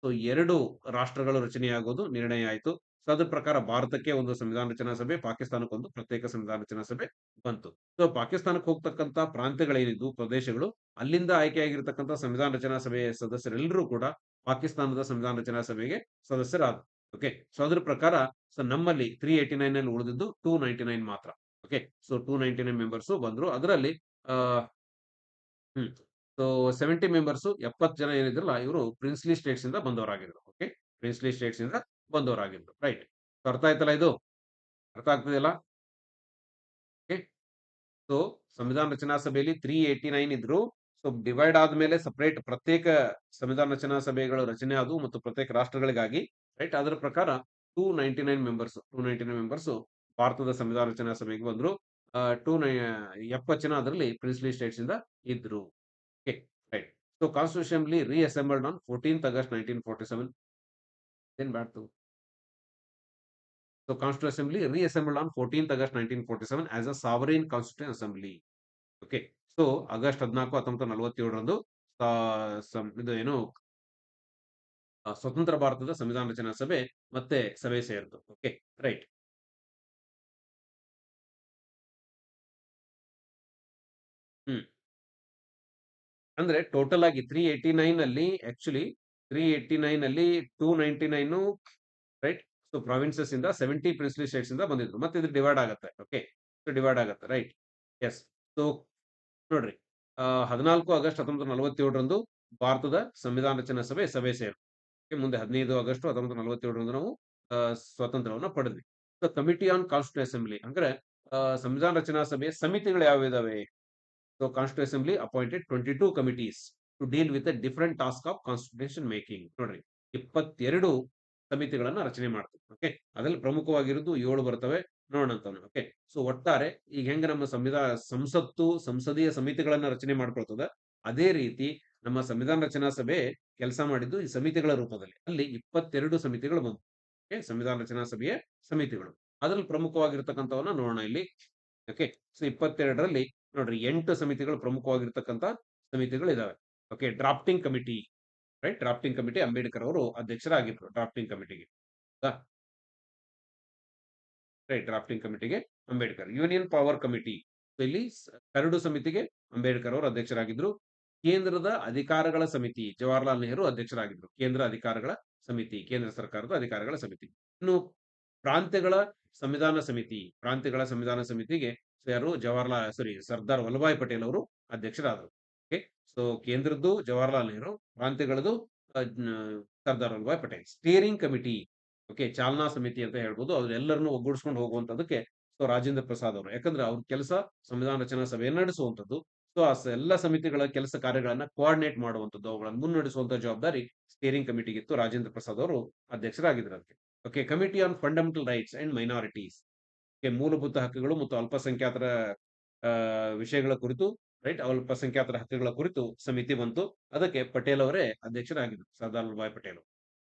So, ಎರಡು ರಾಷ್ಟ್ರಗಳು ರಚನೆಯಾಗೋದು ನಿರ್ಣಯ ಆಯಿತು. So, ಅದ್ರ ಪ್ರಕಾರ ಭಾರತಕ್ಕೆ ಒಂದು ಸಂವಿಧಾನ ರಚನಾ ಸಭೆ ಪಾಕಿಸ್ತಾನಕ್ಕೊಂದು ಪ್ರತ್ಯೇಕ ಸಂವಿಧಾನ ರಚನಾ ಸಭೆ ಬಂತು. ಸೊ, ಪಾಕಿಸ್ತಾನಕ್ಕೆ ಹೋಗ್ತಕ್ಕಂತ ಪ್ರಾಂತ್ಯಗಳೇನಿದ್ವು, ಪ್ರದೇಶಗಳು, ಅಲ್ಲಿಂದ ಆಯ್ಕೆಯಾಗಿರ್ತಕ್ಕಂಥ ಸಂವಿಧಾನ ರಚನಾ ಸಭೆಯ ಸದಸ್ಯರೆಲ್ಲರೂ ಕೂಡ ಪಾಕಿಸ್ತಾನದ ಸಂವಿಧಾನ ರಚನಾ ಸಭೆಗೆ ಸದಸ್ಯರಾದರು. ಓಕೆ? ಸೊ, ಅದ್ರ ಪ್ರಕಾರ ಸೊ, ನಮ್ಮಲ್ಲಿ ತ್ರೀ ಏಟಿ ನೈನ್ ಅಲ್ಲಿ ಉಳಿದಿದ್ದು ಟೂ ನೈಂಟಿ ನೈನ್ ಮಾತ್ರ. Okay? So, two ninety nine members ಬಂದ್ರು. ಅದರಲ್ಲಿ ಹ್ಮ್. ಸೆವೆಂಟಿ ಮೆಂಬರ್ಸ್ ಎಪ್ಪತ್ತು ಜನ ಏನಿದ್ರಲ್ಲ, ಇವರು ಪ್ರಿನ್ಸ್ಲಿ ಸ್ಟೇಟ್ಸ್ ಇಂದ ಬಂದವರಾಗಿದ್ರು ಓಕೆ ಪ್ರಿನ್ಸ್ಲಿ ಸ್ಟೇಟ್ಸ್ ಇಂದ ಬಂದವರಾಗಿದ್ರು ರೈಟ್ ಅರ್ಥ ಆಯ್ತಲ್ಲ ಇದು? ಅರ್ಥ ಆಗ್ತದಿಲ್ಲ ಓಕೆ ಸೊ ಸಂವಿಧಾನ ರಚನಾ ಸಭೆಯಲ್ಲಿ ತ್ರೀ ಏಟಿ ನೈನ್ ಇದ್ರು. ಸೊ ಡಿವೈಡ್ ಆದ್ಮೇಲೆ ಸಪರೇಟ್ ಪ್ರತ್ಯೇಕ ಸಂವಿಧಾನ ರಚನಾ ಸಭೆಗಳು ರಚನೆ ಆದವು ಮತ್ತು ಪ್ರತ್ಯೇಕ ರಾಷ್ಟ್ರಗಳಿಗಾಗಿ ರೈಟ್ ಅದರ ಪ್ರಕಾರ two ninety nine members two ninety nine members ಭಾರತದ ಸಂವಿಧಾನ ರಚನಾ ಸಭೆಗೆ ಬಂದ್ರು. ಟೂ ನೈ ಎಪ್ಪತ್ತು ಜನ ಅದರಲ್ಲಿ ಪ್ರಿನ್ಸ್ಲಿ ಸ್ಟೇಟ್ಸ್ ಇಂದ ಇದ್ರು. Right so constitutionally reassembled on fourteenth August nineteen forty seven ಏನ್ ಬ್ಯಾಡ್ತು So Constituent Assembly reassembled on 14th August 1947 as a sovereign constituent assembly. Okay. So August ಹದಿನಾಲ್ಕು, ಹತ್ತೊಂಬತ್ತು ನಲವತ್ತೇಳರಂದು ಇದು ಏನು? ಸ್ವತಂತ್ರ ಭಾರತದ ಸಂವಿಧಾನ ರಚನಾ ಸಭೆ ಮತ್ತೆ ಸಭೆ ಸೇರಿತು ಓಕೆ ರೈಟ್ ಅಂದ್ರೆ ಟೋಟಲ್ ಆಗಿ ತ್ರೀ ಏಟಿ ನೈನ್ ಅಲ್ಲಿ ಆಕ್ಚುಲಿ ತ್ರೀ ಏಟಿ ನೈನ್ ಅಲ್ಲಿ two ninety nine right so provinces ಇಂದ ಸೆವೆಂಟಿ ಪ್ರಿನ್ಸ್ಲಿ ಸ್ಟೇಟ್ಸ್ ಇಂದ ಬಂದಿದ್ರು. ಮತ್ತೆ ಇದು ಡಿವೈಡ್ ಆಗುತ್ತೆ. ಓಕೆ ಸೊ ಡಿವೈಡ್ ಆಗುತ್ತೆ ರೈಟ್ ಎಸ್ ಸೊ ನೋಡ್ರಿ. ಹದಿನಾಲ್ಕು ಆಗಸ್ಟ್ ಹತ್ತೊಂಬತ್ತು ನಲವತ್ತೇಳರಂದು ಭಾರತದ ಸಂವಿಧಾನ ರಚನಾ ಸಭೆ ಸಭೆ ಸೇರಿ ಮುಂದೆ ಹದಿನೈದು ಆಗಸ್ಟ್ ಹತ್ತೊಂಬತ್ತು ನಲವತ್ತೇಳರಂದು ನಾವು ಸ್ವಾತಂತ್ರ್ಯವನ್ನು ಪಡೆದ್ವಿ. ಕಮಿಟಿ ಆನ್ ಕಾನ್ಸ್ಟಿಟ್ಯೂಟ್ ಅಸೆಂಬ್ಲಿ ಅಂದ್ರೆ ಸಂವಿಧಾನ ರಚನಾ ಸಭೆಯ ಸಮಿತಿಗಳು ಯಾವ ಇದಾವೆ so constitute assembly appointed twenty two committees to deal with different task of constitution making ನೋಡ್ರಿ, ಇಪ್ಪತ್ತೆರಡು ಸಮಿತಿಗಳನ್ನ ರಚನೆ ಮಾಡ್ತೀವಿ ಓಕೆ ಅದ್ರಲ್ಲಿ ಪ್ರಮುಖವಾಗಿರೋದು ಏಳು ಬರ್ತವೆ. ನೋಡೋಣ ಓಕೆ ಸೊ ಒಟ್ಟಾರೆ ಈಗ ಹೆಂಗ ನಮ್ಮ ಸಂವಿಧಾನ, ಸಂಸತ್ತು, ಸಂಸದೀಯ ಸಮಿತಿಗಳನ್ನ ರಚನೆ ಮಾಡ್ಕೊಳ್ತದ, ಅದೇ ರೀತಿ ನಮ್ಮ ಸಂವಿಧಾನ ರಚನಾ ಸಭೆ ಕೆಲಸ ಮಾಡಿದ್ದು ಈ ಸಮಿತಿಗಳ ರೂಪದಲ್ಲಿ. ಅಲ್ಲಿ ಇಪ್ಪತ್ತೆರಡು ಸಮಿತಿಗಳು ಬಂತು ಓಕೆ ಸಂವಿಧಾನ ರಚನಾ ಸಭೆಯ ಸಮಿತಿಗಳು. ಅದ್ರಲ್ಲಿ ಪ್ರಮುಖವಾಗಿರ್ತಕ್ಕಂಥವನ್ನ ನೋಡೋಣ ಇಲ್ಲಿ. ಓಕೆ ಸೊ ಇಪ್ಪತ್ತೆರಡರಲ್ಲಿ ನೋಡ್ರಿ, ಎಂಟು ಸಮಿತಿಗಳು ಪ್ರಮುಖವಾಗಿರ್ತಕ್ಕಂಥ ಸಮಿತಿಗಳು ಇದಾವೆ okay drafting committee right drafting committee Ambedkar ಅವರು ಅಧ್ಯಕ್ಷರಾಗಿದ್ರು ಡ್ರಾಫ್ಟಿಂಗ್ ಕಮಿಟಿಗೆ ರೈಟ್ ಡ್ರಾಫ್ಟಿಂಗ್ ಕಮಿಟಿಗೆ ಅಂಬೇಡ್ಕರ್. ಯೂನಿಯನ್ ಪವರ್ ಕಮಿಟಿ ಇಲ್ಲಿ ಕರಡು ಸಮಿತಿಗೆ ಅಂಬೇಡ್ಕರ್ ಅವರು ಅಧ್ಯಕ್ಷರಾಗಿದ್ರು. ಕೇಂದ್ರದ ಅಧಿಕಾರಗಳ ಸಮಿತಿ, ಜವಾಹರ್ಲಾಲ್ ನೆಹರು ಅಧ್ಯಕ್ಷರಾಗಿದ್ರು. ಕೇಂದ್ರ ಅಧಿಕಾರಗಳ ಸಮಿತಿ, ಕೇಂದ್ರ ಸರ್ಕಾರದ ಅಧಿಕಾರಗಳ ಸಮಿತಿ. ಇನ್ನು ಪ್ರಾಂತ್ಯಗಳ ಸಂವಿಧಾನ ಸಮಿತಿ, ಪ್ರಾಂತ್ಯಗಳ ಸಂವಿಧಾನ ಸಮಿತಿಗೆ ಯಾರು ಜವಾಹರ್ಲಾಲ್ ಸಾರಿ ಸರ್ದಾರ್ ವಲ್ಲಭಾಯ್ ಪಟೇಲ್ ಅವರು ಅಧ್ಯಕ್ಷರಾದರು. ಓಕೆ ಸೊ ಕೇಂದ್ರದ್ದು Jawaharlal Nehru, ಪ್ರಾಂತ್ಯಗಳದ್ದು Sardar Vallabhbhai Patel. Steering committee okay ಚಾಲನಾ ಸಮಿತಿ ಅಂತ ಹೇಳ್ಬೋದು. ಅದೆಲ್ಲರನ್ನು ಒಗ್ಗೂಡಿಸ್ಕೊಂಡು ಹೋಗುವಂತದಕ್ಕೆ ಸೊ ರಾಜೇಂದ್ರ ಪ್ರಸಾದ್ ಅವರು. ಯಾಕಂದ್ರೆ ಅವ್ರ ಕೆಲಸ ಸಂವಿಧಾನ ರಚನಾ ಸಭೆ ನಡೆಸುವಂತದ್ದು ಸೊ ಆ ಎಲ್ಲ ಸಮಿತಿಗಳ ಕೆಲಸ ಕಾರ್ಯಗಳನ್ನ ಕೋಆರ್ಡಿನೇಟ್ ಮಾಡುವಂತದ್ದು ಅವುಗಳನ್ನು ಮುನ್ನಡೆಸುವಂತ ಜವಾಬ್ದಾರಿ ಸ್ಟೇರಿಂಗ್ ಕಮಿಟಿಗಿತ್ತು ರಾಜೇಂದ್ರ ಪ್ರಸಾದ್ ಅವರು ಅಧ್ಯಕ್ಷರಾಗಿದ್ರು ಅದಕ್ಕೆ okay committee on fundamental rights and minorities ಮೂಲಭೂತ ಹಕ್ಕುಗಳು ಮತ್ತು ಅಲ್ಪಸಂಖ್ಯಾತರ ವಿಷಯಗಳ ಕುರಿತು, ರೈಟ್? ಅಲ್ಪಸಂಖ್ಯಾತರ ಹಕ್ಕುಗಳ ಕುರಿತು ಸಮಿತಿ ಬಂತು. ಅದಕ್ಕೆ ಪಟೇಲ್ ಅವರೇ ಅಧ್ಯಕ್ಷರಾಗಿದ್ದರು ಸರ್ದಾರ್ ವಲ್ಲಭಾಯ್ ಪಟೇಲ್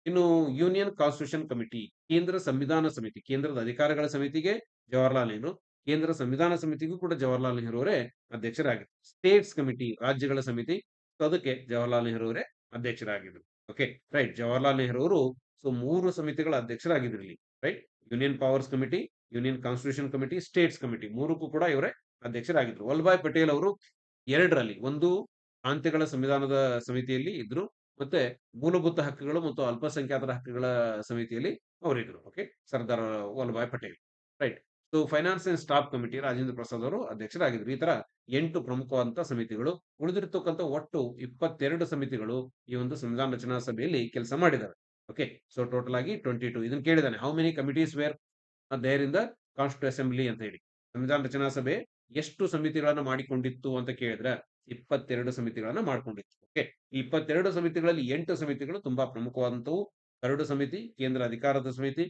ಇನ್ನು ಯೂನಿಯನ್ ಕಾನ್ಸ್ಟಿಟ್ಯೂಷನ್ ಕಮಿಟಿ, ಕೇಂದ್ರ ಸಂವಿಧಾನ ಸಮಿತಿ, ಕೇಂದ್ರದ ಅಧಿಕಾರಗಳ ಸಮಿತಿಗೆ ಜವಾಹರ್ಲಾಲ್ ನೆಹರು, ಕೇಂದ್ರ ಸಂವಿಧಾನ ಸಮಿತಿಗೂ ಕೂಡ ಜವಾಹರ್ಲಾಲ್ ನೆಹರು ಅವರೇ ಅಧ್ಯಕ್ಷರಾಗಿದ್ದರು ಸ್ಟೇಟ್ಸ್ ಕಮಿಟಿ, ರಾಜ್ಯಗಳ ಸಮಿತಿ ಅದಕ್ಕೆ ಜವಾಹರ್ಲಾಲ್ ನೆಹರು ಅವರೇ ಅಧ್ಯಕ್ಷರಾಗಿದ್ದರು ಓಕೆ, ರೈಟ್? ಜವಾಹರ್ಲಾಲ್ ನೆಹರು ಅವರು, ಸೊ ಮೂರು ಸಮಿತಿಗಳ ಅಧ್ಯಕ್ಷರಾಗಿದ್ದರು ಇಲ್ಲಿ, right? Union powers committee union constitution committee, states committee ಮೂರಕ್ಕೂ ಕೂಡ ಇವರೇ ಅಧ್ಯಕ್ಷರಾಗಿದ್ರು. ವಲ್ಲಭಾಯ್ ಪಟೇಲ್ ಅವರು ಎರಡರಲ್ಲಿ ಒಂದು ಪ್ರಾಂತ್ಯಗಳ ಸಂವಿಧಾನದ ಸಮಿತಿಯಲ್ಲಿ ಇದ್ರು ಮತ್ತೆ ಮೂಲಭೂತ ಹಕ್ಕುಗಳು ಮತ್ತು ಅಲ್ಪಸಂಖ್ಯಾತರ ಹಕ್ಕುಗಳ ಸಮಿತಿಯಲ್ಲಿ ಅವರಿದ್ರು. Okay Sardar Vallabhbhai Patel. Right so finance and staff committee Rajendra Prasad ಅವರು ಅಧ್ಯಕ್ಷರಾಗಿದ್ರು. ಈ ತರ ಎಂಟು ಪ್ರಮುಖವಾದಂತಹ ಸಮಿತಿಗಳು, ಉಳಿದಿರ್ತಕ್ಕಂಥ ಒಟ್ಟು ಇಪ್ಪತ್ತೆರಡು ಸಮಿತಿಗಳು ಈ ಒಂದು ಸಂವಿಧಾನ ರಚನಾ ಸಭೆಯಲ್ಲಿ ಕೆಲಸ ಮಾಡಿದ್ದಾರೆ. ಓಕೆ ಸೊ ಟೋಟಲ್ ಆಗಿ ಟ್ವೆಂಟಿ ಟು ಇದನ್ನ ಕೇಳಿದಾನೆ how many committees were there in the constituent assembly ಅಂತ ಹೇಳಿ. ಸಂವಿಧಾನ ರಚನಾ ಸಭೆ ಎಷ್ಟು ಸಮಿತಿಗಳನ್ನ ಮಾಡಿಕೊಂಡಿತ್ತು ಅಂತ ಕೇಳಿದ್ರೆ ಇಪ್ಪತ್ತೆರಡು ಸಮಿತಿಗಳನ್ನ ಮಾಡಿಕೊಂಡಿತ್ತು. ಓಕೆ. ಈ ಇಪ್ಪತ್ತೆರಡು ಸಮಿತಿಗಳಲ್ಲಿ ಎಂಟು ಸಮಿತಿಗಳು ತುಂಬಾ ಪ್ರಮುಖವಾದಂತವು ಕರಡು ಸಮಿತಿ, ಕೇಂದ್ರ ಅಧಿಕಾರದ ಸಮಿತಿ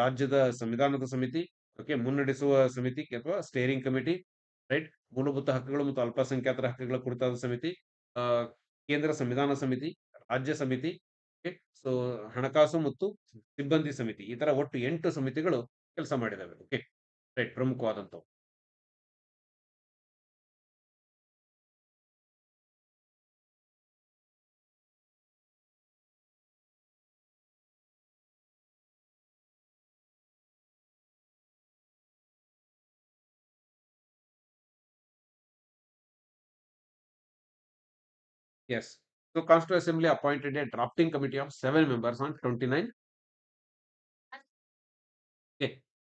ರಾಜ್ಯದ ಸಂವಿಧಾನದ ಸಮಿತಿ, ಓಕೆ, ಮುನ್ನಡೆಸುವ ಸಮಿತಿ ಅಥವಾ ಸ್ಟೇರಿಂಗ್ ಕಮಿಟಿ ರೈಟ್ ಮೂಲಭೂತ ಹಕ್ಕುಗಳು ಮತ್ತು ಅಲ್ಪಸಂಖ್ಯಾತರ ಹಕ್ಕುಗಳ ಕುರಿತಾದ ಸಮಿತಿ ಕೇಂದ್ರ ಸಂವಿಧಾನ ಸಮಿತಿ, ರಾಜ್ಯ ಸಮಿತಿ ಸೊ ಹಣಕಾಸು ಮತ್ತು ಸಿಬ್ಬಂದಿ ಸಮಿತಿ ಈ ತರ ಒಟ್ಟು ಎಂಟು ಸಮಿತಿಗಳು ಕೆಲಸ ಮಾಡಿದಾವೆ okay right ಪ್ರಮುಖವಾದಂತವು Yes. So Constituent Assembly appointed a drafting committee of seven members on 29.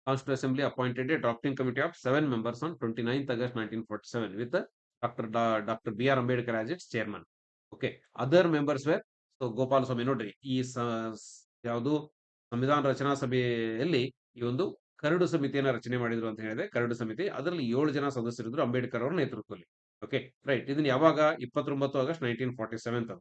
Okay. Constituent Assembly appointed a drafting committee of seven members on 29th August 1947 with doctor Dr. Da, Dr. B. R. Ambedkar as its chairman. Okay. Other members were so Gopalaswami ನೋಡ್ರಿ ಈ ಯಾವುದು ಸಂವಿಧಾನ ರಚನಾ ಸಭೆಯಲ್ಲಿ ಈ ಒಂದು curd ಸಮಿತಿಯನ್ನ ರಚನೆ ಮಾಡಿದ್ರು ಅಂತ ಹೇಳಿದೆ ಕರಡು ಸಮಿತಿ ಅದರಲ್ಲಿ ಏಳು ಜನ ಸದಸ್ಯರಿದ್ರು ಅಂಬೇಡ್ಕರ್ ಅವರ ನೇತೃತ್ವದಲ್ಲಿ ಓಕೆ ರೈಟ್ ಇದನ್ನ ಯಾವಾಗ ಇಪ್ಪತ್ತೊಂಬತ್ತು ಆಗಸ್ಟ್ ನೈನ್ಟೀನ್ ಫಾರ್ಟಿ ಸೆವೆನ್ ಅಂತ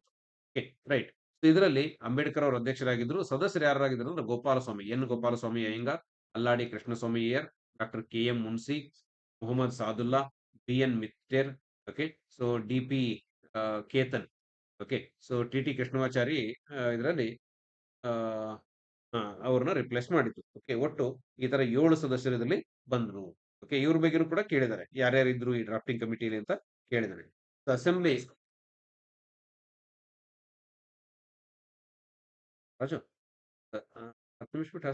ಓಕೆ ರೈಟ್ ಇದರಲ್ಲಿ ಅಂಬೇಡ್ಕರ್ ಅವರು ಅಧ್ಯಕ್ಷರಾಗಿದ್ರು ಸದಸ್ಯರು ಯಾರಾಗಿದ್ರು ಅಂದ್ರೆ Gopalaswami N Gopalaswami Ayyangar Alladi Krishnaswami Iyer, doctor K M Munshi, Mohammed Saadulla, B N Mitter, okay? So D P Khaitan, okay? So T T Krishnamachari ಇದರಲ್ಲಿ ಅವ್ರನ್ನ replace ಮಾಡಿದ್ರು, ಓಕೆ? ಒಟ್ಟು ಈ ತರ ಏಳು ಸದಸ್ಯರದಲ್ಲಿ ಬಂದ್ರು, ಓಕೆ? ಇವ್ರ ಬಗ್ಗೆನೂ ಕೂಡ ಕೇಳಿದ್ದಾರೆ. ಯಾರ್ಯಾರು ಇದ್ರು ಈ ಡ್ರಾಫ್ಟಿಂಗ್ ಕಮಿಟಿಲಿ ಅಂತ ಕೇಳಿದ್ದಾರೆ. ಅಸೆಂಬ್ಲಿ ರಾಜು ಹತ್ತು ನಿಮಿಷ ಬಿಟ್ಟು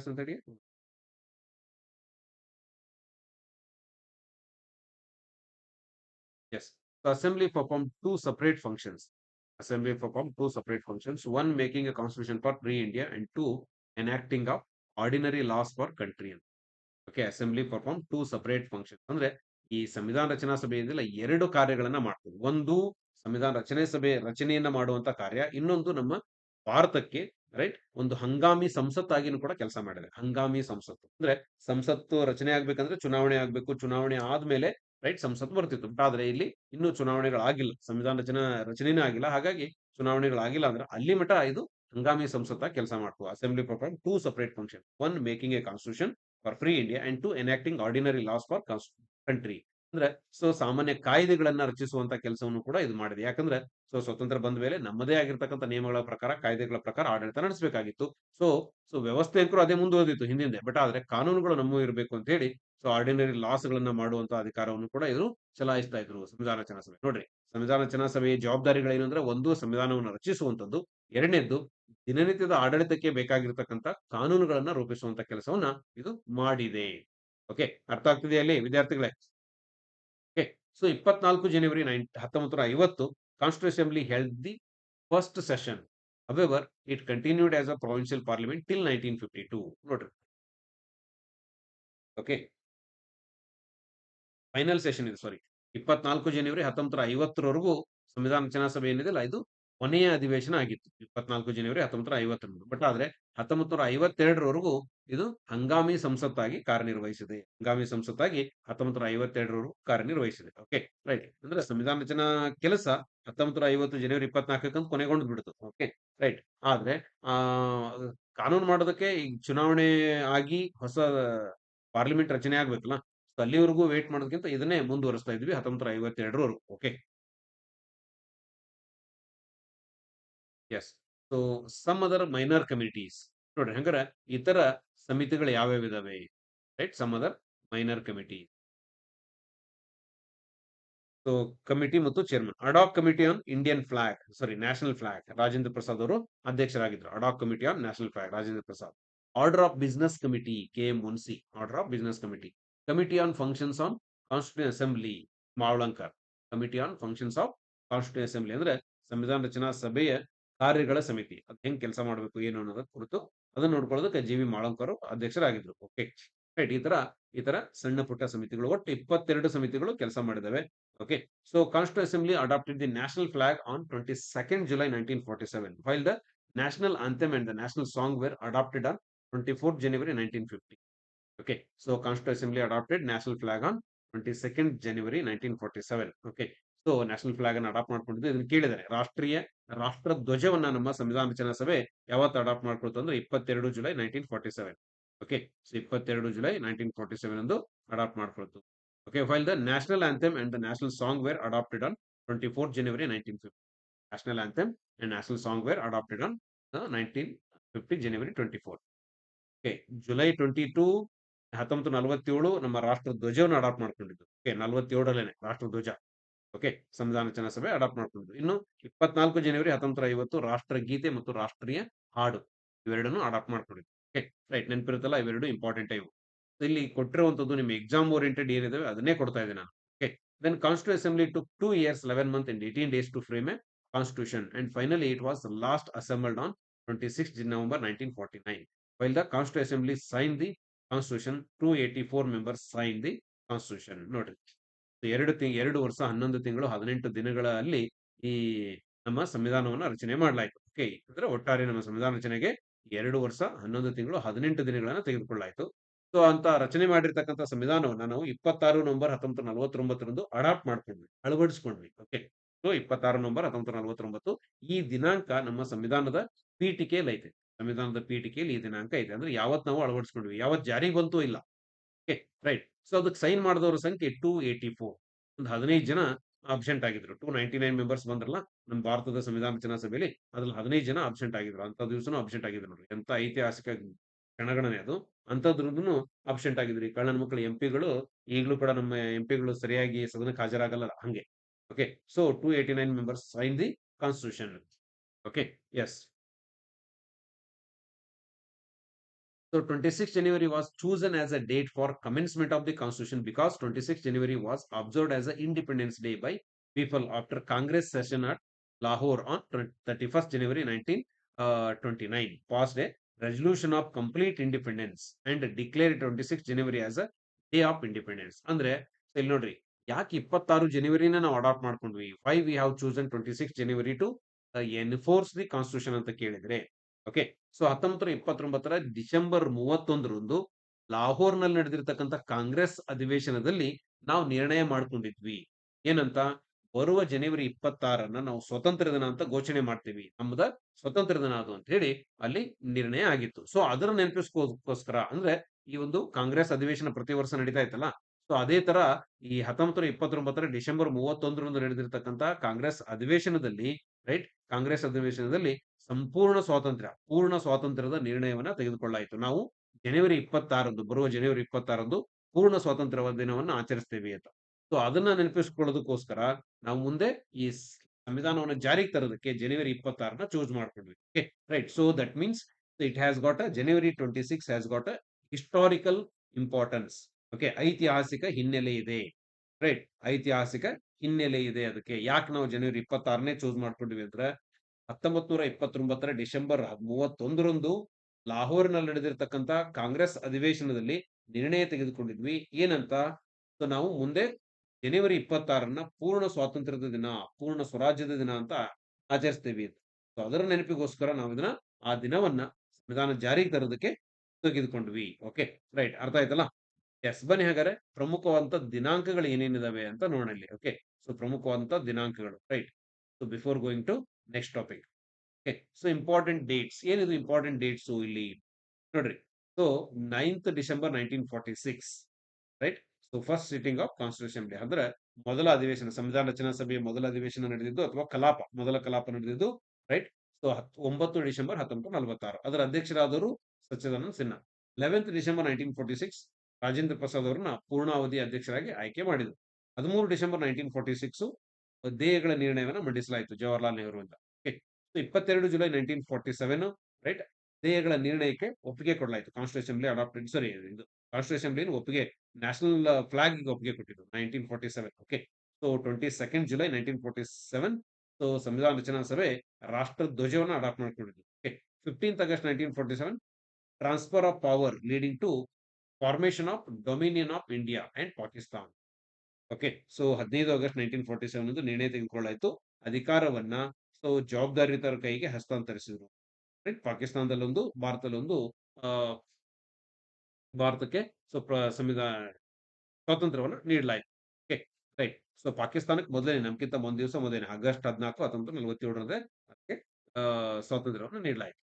Yes. So assembly performed two separate functions. Assembly performed two separate functions. One making a constitution for free India and two enacting of ordinary laws for country. Okay assembly perform two separate function ಅಂದ್ರೆ ಈ ಸಂವಿಧಾನ ರಚನಾ ಸಭೆಯಿಂದ ಎರಡು ಕಾರ್ಯಗಳನ್ನ ಮಾಡ್ತದೆ ಒಂದು ಸಂವಿಧಾನ ರಚನೆ ಸಭೆ ರಚನೆಯನ್ನ ಮಾಡುವಂತ ಕಾರ್ಯ ಇನ್ನೊಂದು ನಮ್ಮ ಭಾರತಕ್ಕೆ ರೈಟ್ ಒಂದು ಹಂಗಾಮಿ ಸಂಸತ್ತಾಗಿನೂ ಕೂಡ ಕೆಲಸ ಮಾಡಿದೆ ಹಂಗಾಮಿ ಸಂಸತ್ತು ಅಂದ್ರೆ ಸಂಸತ್ತು ರಚನೆ ಆಗ್ಬೇಕಂದ್ರೆ ಚುನಾವಣೆ ಆಗ್ಬೇಕು ಚುನಾವಣೆ ಆದ್ಮೇಲೆ ರೈಟ್? ಸಂಸತ್ ಬರ್ತಿತ್ತು. ಆದ್ರೆ ಇಲ್ಲಿ ಇನ್ನೂ ಚುನಾವಣೆಗಳಾಗಿಲ್ಲ ಸಂವಿಧಾನ ರಚನಾ, ರಚನೆನೇ ಆಗಿಲ್ಲ. ಹಾಗಾಗಿ ಚುನಾವಣೆಗಳಾಗಿಲ್ಲ ಅಂದ್ರೆ ಅಲ್ಲಿ ಮಠ ಇದು ಹಂಗಾಮಿ ಸಂಸತ್ ಕೆಲಸ ಮಾಡ್ತು ಅಸೆಂಬ್ಲಿ ಪ್ರಕಾರ two separate function one making a constitution for free India and to enacting ordinary laws for country ಅಂದ್ರೆ ಸೊ ಸಾಮಾನ್ಯ ಕಾಯ್ದೆಗಳನ್ನ ರಚಿಸುವಂತ ಕೆಲಸವನ್ನು ಕೂಡ ಇದು ಮಾಡಿದೆ. ಯಾಕಂದ್ರೆ ಸೊ ಸ್ವತಂತ್ರ ಬಂದ ಮೇಲೆ ನಮ್ಮದೇ ಆಗಿರ್ತಕ್ಕಂಥ ನಿಯಮಗಳ ಪ್ರಕಾರ, ಕಾಯ್ದೆಗಳ ಪ್ರಕಾರ ಆಡಳಿತ ನಡೆಸಬೇಕಾಗಿತ್ತು. ಸೊ ಸೊ ವ್ಯವಸ್ಥೆ ಅಂತೂ ಅದೇ ಮುಂದುವರೆದಿತ್ತು ಹಿಂದಿಂದೆ. ಬಟ್ ಆದ್ರೆ ಕಾನೂನುಗಳು ನಮ್ಮ ಇರಬೇಕು ಅಂತ ಹೇಳಿ ಸೊ ಆರ್ಡಿನರಿ ಲಾಸ್ ಗಳನ್ನ ಮಾಡುವಂತ ಅಧಿಕಾರವನ್ನು ಕೂಡ ಇವರು ಚಲಾಯಿಸ್ತಾ ಇದ್ರು ಸಂವಿಧಾನ ರಚನಾ ಸಭೆ ನೋಡ್ರಿ, ಸಂವಿಧಾನ ರಚನಾ ಸಭೆಯ ಜವಾಬ್ದಾರಿಗಳೇನು ಅಂದ್ರೆ ಒಂದು ಸಂವಿಧಾನವನ್ನು ರಚಿಸುವಂತದ್ದು ಎರಡನೇದ್ದು ದಿನನಿತ್ಯದ ಆಡಳಿತಕ್ಕೆ ಬೇಕಾಗಿರ್ತಕ್ಕಂಥ ಕಾನೂನುಗಳನ್ನ ರೂಪಿಸುವಂತ ಕೆಲಸವನ್ನ ಇದು ಮಾಡಿದೆ. ಓಕೆ, ಅರ್ಥ ಆಗ್ತಿದೆಯಲ್ಲಿ ವಿದ್ಯಾರ್ಥಿಗಳೇ ಸೊ ಇಪ್ಪತ್ನಾಲ್ಕು ಜನವರಿ ನೈನ್ ಹತ್ತೊಂಬತ್ತು ನೂರ ಐವತ್ತು held the first session first it continued as a as parliament till nineteen fifty 1952. ನೋಡ್ರಿ ಓಕೆ ಫೈನಲ್ ಸೆಷನ್ ಇದು ಸಾರಿ ಇಪ್ಪತ್ನಾಲ್ಕು ಜನವರಿ ಹತ್ತೊಂಬತ್ತರ ಐವತ್ತರವರೆಗೂ ಸಂವಿಧಾನ ರಚನಾ ಸಭೆ ಏನಿದೆಲ್ಲ ಇದು ಕೊನೆಯ ಅಧಿವೇಶನ ಆಗಿತ್ತು. ಇಪ್ಪತ್ನಾಲ್ಕು ಜನವರಿ ಹತ್ತೊಂಬತ್ತರ ಐವತ್ತರಂದು ಬಟ್ ಆದ್ರೆ ಹತ್ತೊಂಬತ್ತು ನೂರ ಐವತ್ತೆರಡರವರೆಗೂ ಇದು ಹಂಗಾಮಿ ಸಂಸತ್ತಾಗಿ ಕಾರ್ಯನಿರ್ವಹಿಸಿದೆ. ಹಂಗಾಮಿ ಸಂಸತ್ತಾಗಿ ಹತ್ತೊಂಬತ್ತು ನೂರ ಐವತ್ತೆರಡರವರೆಗೂ ಕಾರ್ಯನಿರ್ವಹಿಸಿದೆ. ಓಕೆ ರೈಟ್ ಅಂದ್ರೆ ಸಂವಿಧಾನ ರಚನಾ ಕೆಲಸ ಹತ್ತೊಂಬತ್ತು ನೂರ ಐವತ್ತು ಜನವರಿ ಇಪ್ಪತ್ನಾಲ್ಕಕ್ಕಂತ ಕೊನೆಗೊಂಡು ಬಿಡ್ತು ಓಕೆ ರೈಟ್ ಆದ್ರೆ, ಆ, ಕಾನೂನು ಮಾಡೋದಕ್ಕೆ ಈಗ ಚುನಾವಣೆ ಆಗಿ ಹೊಸ ಪಾರ್ಲಿಮೆಂಟ್ ರಚನೆ ಆಗ್ಬೇಕಲ್ಲ ಅಲ್ಲಿವರೆಗೂ ವೇಟ್ ಮಾಡೋದಕ್ಕಿಂತ ಇದನ್ನೇ ಮುಂದುವರಿಸ್ತಾ ಇದ್ವಿ ಹತ್ತೊಂಬತ್ತು ಐವತ್ತೆರಡರವರೆಗೂ okay yes so some other minor committees ನೋಡ್ರಿ, ಹಂಗಾರ ಇತರ ಸಮಿತಿಗಳು ಯಾವ್ಯಾವ ಇದಾವೆ? Right some other minor committee so committee ಮತ್ತು chairman ad hoc committee on Indian flag sorry national flag Rajendra Prasad ಅವರು ಅಧ್ಯಕ್ಷರಾಗಿದ್ರು. Ad hoc committee on national flag Rajendra Prasad. Order of business committee K M Munshi. Order of business committee committee on functions on constituent assembly Mavalankar committee on functions of constituent assembly ಅಂದ್ರೆ, ಸಂವಿಧಾನ ರಚನಾ ಸಭೆಯ ಕಾರ್ಯಗಳ ಸಮಿತಿ. ಅದ್ ಹೆಂಗ್ ಕೆಲಸ ಮಾಡಬೇಕು, ಏನು ಅನ್ನೋದ್ರ ಕುರಿತು ಅದನ್ನ ನೋಡ್ಕೊಳ್ಳೋದಕ್ಕೆ ಜಿ ವಿ ಮಾಳಂಕರು ಅಧ್ಯಕ್ಷರಾಗಿದ್ರು. ಓಕೆ. ರೈಟ್, ಈ ತರ ಈ ತರ ಸಣ್ಣ ಪುಟ್ಟ ಸಮಿತಿಗಳು, ಒಟ್ಟು ಇಪ್ಪತ್ತೆರಡು ಸಮಿತಿಗಳು ಕೆಲಸ ಮಾಡಿದವೆ. Okay. So constituent assembly adopted the national flag on twenty second July nineteen forty seven while the national anthem and the national song were adopted on twenty fourth January nineteen fifty okay so constituent assembly adopted national flag on twenty second January nineteen forty seven okay national flag ಅನ್ನು adopt ಮಾಡ್ಕೊಂಡಿದ್ದು ಇದನ್ನ ಕೇಳಿದ್ದಾರೆ. ರಾಷ್ಟ್ರೀಯ ರಾಷ್ಟ್ರ ಧ್ವಜವನ್ನ ನಮ್ಮ ಸಂವಿಧಾನ ರಚನಾ ಸಭೆ ಯಾವತ್ತು ಅಡಾಪ್ಟ್ ಮಾಡ್ಕೊಳ್ತು ಅಂದ್ರೆ ಇಪ್ಪತ್ತೆರಡು July nineteen forty seven okay so ಇಪ್ಪತ್ತೆರಡು ಜುಲೈ ನೈನ್ಟೀನ್ ಫಾರ್ಟಿ ಸೆವೆನ್ ಅಂದು adopt ಮಾಡ್ಕೊಳ್ತು okay while the national anthem and the national song were adopted on twenty four January nineteen fifty national anthem and national song were adopted on nineteen fifty January twenty four okay July twenty two ಹತ್ತೊಂಬತ್ತು ನಲವತ್ತೇಳು ನಮ್ಮ ರಾಷ್ಟ್ರ ಧ್ವಜವನ್ನು adopt ಮಾಡ್ಕೊಂಡಿದ್ದು. Okay ನಲವತ್ತೇಳರಲ್ಲೇನೆ ರಾಷ್ಟ್ರ ಧ್ವಜ. Okay, ಸಂವಿಧಾನ ರಚನಾ ಸಭೆ ಅಡಾಪ್ಟ್ ಮಾಡ್ಕೊಂಡಿದ್ದು ಇನ್ನು ಇಪ್ಪತ್ನಾಲ್ಕು ಜನವರಿ ಹತ್ತೊಂಬತ್ತು ಐವತ್ತು ರಾಷ್ಟ್ರಗೀತೆ ಮತ್ತು ರಾಷ್ಟ್ರೀಯ ಹಾಡು ಇವೆರಡನ್ನು ಅಡಾಪ್ಟ್ ಮಾಡ್ಕೊಂಡಿದ್ದು ಓಕೆ, ರೈಟ್, ನೆನಪಿರುತ್ತಲ್ಲ ಇವೆರಡು ಇಂಪಾರ್ಟೆಂಟ್ ಇವು. ಇಲ್ಲಿ ಕೊಟ್ಟಿರುವಂತದ್ದು ನಿಮ್ಮ ಎಕ್ಸಾಮ್ ಓರಿಯೆಂಟೆಡ್ ಏನಿದಾವೆ ಅದನ್ನೇ ಕೊಡ್ತಾ ಇದ್ದೀನಿ ನಾನು. Okay then constituent assembly to two years eleven month and eighteen days to frame a constitution and finally it was last assembled on twenty six November nineteen forty nine while the constituent assembly sign the constitution two eighty four members sign the constitution ನೋಡ್ರಿ ಎರಡು ತಿಂಗ್ ಎರಡು ವರ್ಷ ಹನ್ನೊಂದು ತಿಂಗಳು, ಹದಿನೆಂಟು ದಿನಗಳಲ್ಲಿ ಈ ನಮ್ಮ ಸಂವಿಧಾನವನ್ನು ರಚನೆ ಮಾಡಲಾಯಿತು. ಓಕೆ ಅಂದ್ರೆ ಒಟ್ಟಾರೆ ನಮ್ಮ ಸಂವಿಧಾನ ರಚನೆಗೆ ಎರಡು ವರ್ಷ, ಹನ್ನೊಂದು ತಿಂಗಳು, ಹದಿನೆಂಟು ದಿನಗಳನ್ನ ತೆಗೆದುಕೊಳ್ಳಾಯಿತು. ಸೊ ಅಂತ ರಚನೆ ಮಾಡಿರ್ತಕ್ಕಂಥ ಸಂವಿಧಾನವನ್ನ ನಾವು ಇಪ್ಪತ್ತಾರು ನವೆಂಬರ್ ಹತ್ತೊಂಬತ್ತು ನಲವತ್ತೊಂಬತ್ತರಂದು ಅಡಾಪ್ಟ್ ಮಾಡ್ಕೊಂಡ್ವಿ, ಅಳವಡಿಸ್ಕೊಂಡ್ವಿ. ಓಕೆ ಸೊ ಇಪ್ಪತ್ತಾರು ನವೆಂಬರ್ ಹತ್ತೊಂಬತ್ತು ನಲವತ್ತೊಂಬತ್ತು ಈ ದಿನಾಂಕ ನಮ್ಮ ಸಂವಿಧಾನದ ಪೀಠಿಕೆಯಲ್ಲಿ ಐತೆ ಸಂವಿಧಾನದ ಪೀಠಿಕೆಯಲ್ಲಿ ಈ ದಿನಾಂಕ ಇದೆ ಅಂದ್ರೆ ಯಾವತ್ ನಾವು ಅಳವಡಿಸ್ಕೊಂಡ್ವಿ, ಯಾವತ್ ಜಾರಿಗೆ ಬಂತು ಇಲ್ಲ. ಓಕೆ ರೈಟ್ ಸೊ ಅದಕ್ಕೆ ಸೈನ್ ಮಾಡಿದವರ ಸಂಖ್ಯೆ ಟೂ ಏಯ್ಟಿ ಫೋರ್ ಒಂದು ಹದಿನೈದು ಜನ ಅಬ್ಸೆಂಟ್ ಆಗಿದ್ರು. ಟೂ ನೈಂಟಿ ನೈನ್ ಮೆಂಬರ್ಸ್ ಬಂದ್ರಲ್ಲ ನಮ್ಮ ಭಾರತದ ಸಂವಿಧಾನ ರಚನಾ ಸಭೆಯಲ್ಲಿ ಅದ್ರಲ್ಲಿ ಹದಿನೈದು ಜನ ಅಬ್ಸೆಂಟ್ ಆಗಿದ್ರು. ಅಂತ ದಿವಸನೂ ಅಬ್ಸೆಂಟ್ ಆಗಿದ್ರು ನೋಡ್ರಿ. ಎಂತ ಐತಿಹಾಸಿಕ ಕ್ಷಣಗಣನೆ ಅದು. ಅಂತದ್ರದ್ದು ಅಬ್ಸೆಂಟ್ ಆಗಿದ್ರಿ. ಕಳ್ಳನ ಮಕ್ಕಳು ಎಂ ಪಿಗಳು ಈಗಲೂ ಕೂಡ ನಮ್ಮ ಎಂ ಪಿಗಳು ಸರಿಯಾಗಿ ಸದನಕ್ಕೆ ಹಾಜರಾಗಲ್ಲ ಹಂಗೆ. Okay so two eighty nine members sign the constitution okay yes So 26 January was chosen as a date for commencement of the constitution because 26 January was observed as an Independence Day by people after Congress session at Lahore on 31st January 1929 passed a resolution of complete independence and declared 26 January as a day of independence. ಅಂದ್ರೆ ಇಲ್ಲಿ ನೋಡ್ರಿ ಯಾಕೆ ಇಪ್ಪತ್ತಾರು ಜನವರಿನ ನಾವು adopt ಮಾಡ್ಕೊಂಡ್ವಿ why we have chosen twenty six January to enforce the constitution ಅಂತ ಕೇಳಿದ್ರೆ okay. So ಹತ್ತೊಂಬತ್ತರ ಇಪ್ಪತ್ತೊಂಬತ್ತರ ಡಿಸೆಂಬರ್ ಮೂವತ್ತೊಂದರಂದು ಲಾಹೋರ್ನಲ್ಲಿ ನಡೆದಿರತಕ್ಕಂತ ಕಾಂಗ್ರೆಸ್ ಅಧಿವೇಶನದಲ್ಲಿ ನಾವು ನಿರ್ಣಯ ಮಾಡ್ಕೊಂಡಿದ್ವಿ. ಏನಂತ? ಬರುವ ಜನವರಿ ಇಪ್ಪತ್ತಾರನ್ನ ನಾವು ಸ್ವತಂತ್ರ ದಿನ ಅಂತ ಘೋಷಣೆ ಮಾಡ್ತೀವಿ. ನಮ್ಮದ ಸ್ವತಂತ್ರ ದಿನ ಅದು ಅಂತ ಹೇಳಿ ಅಲ್ಲಿ ನಿರ್ಣಯ ಆಗಿತ್ತು. ಸೊ, ಅದರ ನೆನಪಿಸ್ಕೋಸ್ಕರ ಅಂದ್ರೆ ಈ ಒಂದು ಕಾಂಗ್ರೆಸ್ ಅಧಿವೇಶನ ಪ್ರತಿ ವರ್ಷ ನಡೀತಾ ಇತ್ತಲ್ಲ? ಸೊ, ಅದೇ ತರ ಈ ಹತ್ತೊಂಬತ್ತರ ಇಪ್ಪತ್ತೊಂಬತ್ತರ ಡಿಸೆಂಬರ್ ಮೂವತ್ತೊಂದರಂದು ನಡೆದಿರತಕ್ಕಂತ ಕಾಂಗ್ರೆಸ್ ಅಧಿವೇಶನದಲ್ಲಿ, ರೈಟ್? ಕಾಂಗ್ರೆಸ್ ಅಧಿವೇಶನದಲ್ಲಿ ಸಂಪೂರ್ಣ ಸ್ವಾತಂತ್ರ್ಯ, ಪೂರ್ಣ ಸ್ವಾತಂತ್ರ್ಯದ ನಿರ್ಣಯವನ್ನ ತೆಗೆದುಕೊಳ್ಳಾಯಿತು. ನಾವು ಜನವರಿ ಇಪ್ಪತ್ತಾರಂದು, ಬರುವ ಜನವರಿ ಇಪ್ಪತ್ತಾರಂದು ಪೂರ್ಣ ಸ್ವಾತಂತ್ರ್ಯ ದಿನವನ್ನು ಆಚರಿಸ್ತೇವೆ ಅಂತ. ಸೊ ಅದನ್ನ ನೆನಪಿಸ್ಕೊಳ್ಳೋದಕ್ಕೋಸ್ಕರ ನಾವು ಮುಂದೆ ಈ ಸಂವಿಧಾನವನ್ನು ಜಾರಿಗೆ ತರೋದಕ್ಕೆ ಜನವರಿ ಇಪ್ಪತ್ತಾರನ್ನ ಚೂಸ್ ಮಾಡ್ಕೊಂಡ್ವಿ okay right so that means it has got a January twenty six has got a historical importance okay ಐತಿಹಾಸಿಕ ಹಿನ್ನೆಲೆ ಇದೆ. ರೈಟ್ ಐತಿಹಾಸಿಕ ಹಿನ್ನೆಲೆ ಇದೆ. ಅದಕ್ಕೆ ಯಾಕೆ ನಾವು ಜನವರಿ ಇಪ್ಪತ್ತಾರನೇ ಚೂಸ್ ಮಾಡ್ಕೊಂಡ್ವಿ ಅಂದ್ರೆ ಹತ್ತೊಂಬತ್ ನೂರ ಇಪ್ಪತ್ತೊಂಬತ್ತರ ಡಿಸೆಂಬರ್ ಮೂವತ್ತೊಂದರಂದು ಲಾಹೋರ್ನಲ್ಲಿ ನಡೆದಿರ್ತಕ್ಕಂತ ಕಾಂಗ್ರೆಸ್ ಅಧಿವೇಶನದಲ್ಲಿ ನಿರ್ಣಯ ತೆಗೆದುಕೊಂಡಿದ್ವಿ. ಏನಂತ? ನಾವು ಮುಂದೆ ಜನವರಿ ಇಪ್ಪತ್ತಾರನ್ನ ಪೂರ್ಣ ಸ್ವಾತಂತ್ರ್ಯದ ದಿನ, ಪೂರ್ಣ ಸ್ವರಾಜ್ಯದ ದಿನ ಅಂತ ಆಚರಿಸ್ತೀವಿ ಸೊ, ಅದರ ನೆನಪಿಗೋಸ್ಕರ ನಾವು ಇದನ್ನ ಆ ದಿನವನ್ನ ಸಂವಿಧಾನ ಜಾರಿಗೆ ತರೋದಕ್ಕೆ ತೆಗೆದುಕೊಂಡ್ವಿ. ಓಕೆ, ರೈಟ್, ಅರ್ಥ ಆಯ್ತಲ್ಲ? ಎಸ್, ಬನ್ನಿ ಹಾಗಾದ್ರೆ ಪ್ರಮುಖವಾದಂತ ದಿನಾಂಕಗಳು ಏನೇನಿದಾವೆ ಅಂತ ನೋಡಲಿ ಓಕೆ, ಸೊ, ಪ್ರಮುಖವಾದಂತ ದಿನಾಂಕಗಳು, right. So, before going to next topic okay so important dates ಏನಿದು ಇಂಪಾರ್ಟೆಂಟ್ ಡೇಟ್ಸ್ ಇಲ್ಲಿ? ನೋಡ್ರಿ so ninth December nineteen forty six right so first sitting of constitution day ಅಂದ್ರೆ ಮೊದಲ ಅಧಿವೇಶನ, ಸಂವಿಧಾನ ರಚನಾ ಸಭೆಯ ಮೊದಲ ಅಧಿವೇಶನ ನಡೆದಿದ್ದು ಅಥವಾ ಕಲಾಪ, ಮೊದಲ ಕಲಾಪ ನಡೆದಿದ್ದು ರೈಟ್ ಸೊ ಒಂಬತ್ತು ಡಿಸೆಂಬರ್ ಹತ್ತೊಂಬತ್ತು ನಲವತ್ತಾರು. ಅದರ ಅಧ್ಯಕ್ಷರಾದವರು Sachchidananda Sinha eleventh December nineteen forty six Rajendra Prasad ಅವರನ್ನ ಪೂರ್ಣಾವಧಿ ಅಧ್ಯಕ್ಷರಾಗಿ ಆಯ್ಕೆ ಮಾಡಿದರು. ಹದಿಮೂರು ಡಿಸೆಂಬರ್ ನೈನ್ಟೀನ್ ಫೋರ್ಟಿ ಸಿಕ್ಸ್ ದೇಹಗಳ ನಿರ್ಣಯವನ್ನು ಮಂಡಿಸಲಾಯಿತು ಜವಾಹರ್ಲಾಲ್ ನೆಹರು ಓಕೆ ಇಪ್ಪತ್ತೆರಡು July nineteen forty seven right ದೇಹಗಳ ನಿರ್ಣಯಕ್ಕೆ ಒಪ್ಪಿಗೆ ಕೊಡಲಾಯಿತು. ಕಾನ್ಸ್ಟಿಟ್ಯೂಷನ್ ಅಡಾಪ್ಟೆಡ್ ಸಾರಿ ಇದು ಕಾನ್ಸ್ಟಿಟ್ಯೂಷನ್ ಒಪ್ಪಿಗೆ ನ್ಯಾಷನಲ್ ಫ್ಲಾಗ್ ಒಪ್ಪಿಗೆ ಕೊಟ್ಟಿದ್ದು nineteen forty seven okay so twenty second July nineteen forty seven so ಸಂವಿಧಾನ ರಚನಾ ಸಭೆ ರಾಷ್ಟ್ರ ಧ್ವಜವನ್ನು ಅಡಾಪ್ಟ್ ಮಾಡ್ಕೊಂಡಿದ್ದು. Okay fifteenth August nineteen forty seven transfer of power leading to formation of dominion of India and Pakistan okay so ಹದಿನೈದು August nineteen forty seven ಎಂದು ನಿರ್ಣಯ ತೆಗೆದುಕೊಳ್ಳಾಯಿತು ಅಧಿಕಾರವನ್ನ ಸೊ ಜವಾಬ್ದಾರಿತರ ಕೈಗೆ ಹಸ್ತಾಂತರಿಸಿದ್ರು. ರೈಟ್ ಪಾಕಿಸ್ತಾನದಲ್ಲೊಂದು, ಭಾರತದಲ್ಲೊಂದು ಭಾರತಕ್ಕೆ ಸೊ ಸಂವಿಧಾನ, ಸ್ವಾತಂತ್ರ್ಯವನ್ನು ನೀಡಲಾಯಿತು. ಓಕೆ ರೈಟ್ ಸೊ ಪಾಕಿಸ್ತಾನಕ್ಕೆ ಮೊದಲೇ ನಮ್ಗಿಂತ ಒಂದ್ ದಿವಸ ಮೊದಲೇ ಆಗಸ್ಟ್ ಹದಿನಾಲ್ಕು, ಹತ್ತೊಂಬತ್ತು ನಲವತ್ತೇಳರಂದೇ ಅದಕ್ಕೆ ಸ್ವಾತಂತ್ರ್ಯವನ್ನು ನೀಡಲಾಯಿತು.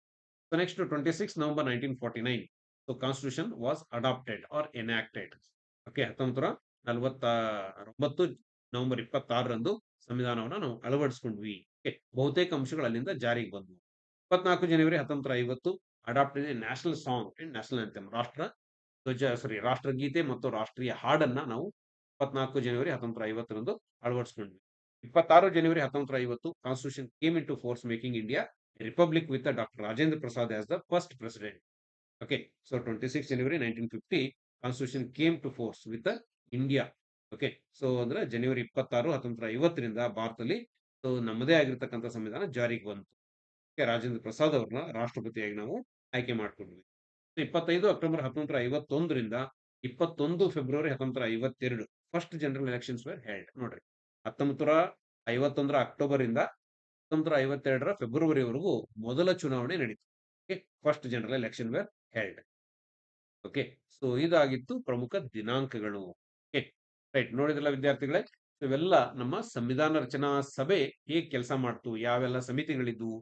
So next twenty six November nineteen forty nine so constitution was adopted or enacted okay ಹತ್ತೊಂಬತ್ತು ನಲವತ್ತ ಒಂಬತ್ತು ನವೆಂಬರ್ ಇಪ್ಪತ್ತಾರರಂದು ಸಂವಿಧಾನವನ್ನು ನಾವು ಅಳವಡಿಸ್ಕೊಂಡ್ವಿ. ಬಹುತೇಕ ಅಂಶಗಳು ಅಲ್ಲಿಂದ ಜಾರಿಗೆ ಬಂದವು. ಇಪ್ಪತ್ನಾಲ್ಕು ಜನವರಿ ಹತ್ತೊಂಬತ್ತು ಐವತ್ತು adopted national song and national anthem ರಾಷ್ಟ್ರ ಧ್ವಜ ಸಾರಿ ರಾಷ್ಟ್ರಗೀತೆ ಮತ್ತು ರಾಷ್ಟ್ರೀಯ ಹಾಡನ್ನ ನಾವು ಇಪ್ಪತ್ನಾಲ್ಕು ಜನವರಿ ಹತ್ತೊಂಬತ್ತು ಐವತ್ತರಂದು ಅಳವಡಿಸ್ಕೊಂಡ್ವಿ. ಇಪ್ಪತ್ತಾರು ಜನವರಿ ಹತ್ತೊಂಬತ್ತು ಐವತ್ತು constitution came into force making India republic with doctor Rajendra Prasad as the first president okay so twenty six January nineteen fifty constitution came to force with India okay so ಅಂದ್ರೆ ಜನವರಿ ಇಪ್ಪತ್ತಾರು ಹತ್ತೊಂಬತ್ತು ಐವತ್ತರಿಂದ ಭಾರತದಲ್ಲಿ ಸೊ ನಮ್ಮದೇ ಆಗಿರ್ತಕ್ಕಂಥ ಸಂವಿಧಾನ ಜಾರಿಗೆ ಬಂತು. ಓಕೆ ರಾಜೇಂದ್ರ ಪ್ರಸಾದ್ ಅವ್ರನ್ನ ರಾಷ್ಟ್ರಪತಿಯಾಗಿ ನಾವು ಆಯ್ಕೆ ಮಾಡ್ಕೊಂಡ್ವಿ. ಇಪ್ಪತ್ತೈದು ಅಕ್ಟೋಬರ್ ಹತ್ತೊಂಬತ್ತು ಐವತ್ತೊಂದರಿಂದ ಇಪ್ಪತ್ತೊಂದು ಫೆಬ್ರವರಿ ಹತ್ತೊಂಬತ್ತು ಐವತ್ತೆರಡು first general elections were held ನೋಡ್ರಿ ಹತ್ತೊಂಬತ್ತರ ಐವತ್ತೊಂದರ ಅಕ್ಟೋಬರ್ ಇಂದ ಹತ್ತೊಂಬತ್ತರ ಐವತ್ತೆರಡರ ಫೆಬ್ರವರಿವರೆಗೂ ಮೊದಲ ಚುನಾವಣೆ ನಡೀತು. Okay first general election were held okay so ಇದಾಗಿತ್ತು ಪ್ರಮುಖ ದಿನಾಂಕಗಳು. ರೈಟ್ ನೋಡಿದ್ರಲ್ಲ ವಿದ್ಯಾರ್ಥಿಗಳೇ? ಇವೆಲ್ಲ ನಮ್ಮ ಸಂವಿಧಾನ ರಚನಾ ಸಭೆ ಹೇಗೆ ಕೆಲಸ ಮಾಡ್ತು? ಯಾವೆಲ್ಲ ಸಮಿತಿಗಳಿದ್ವು?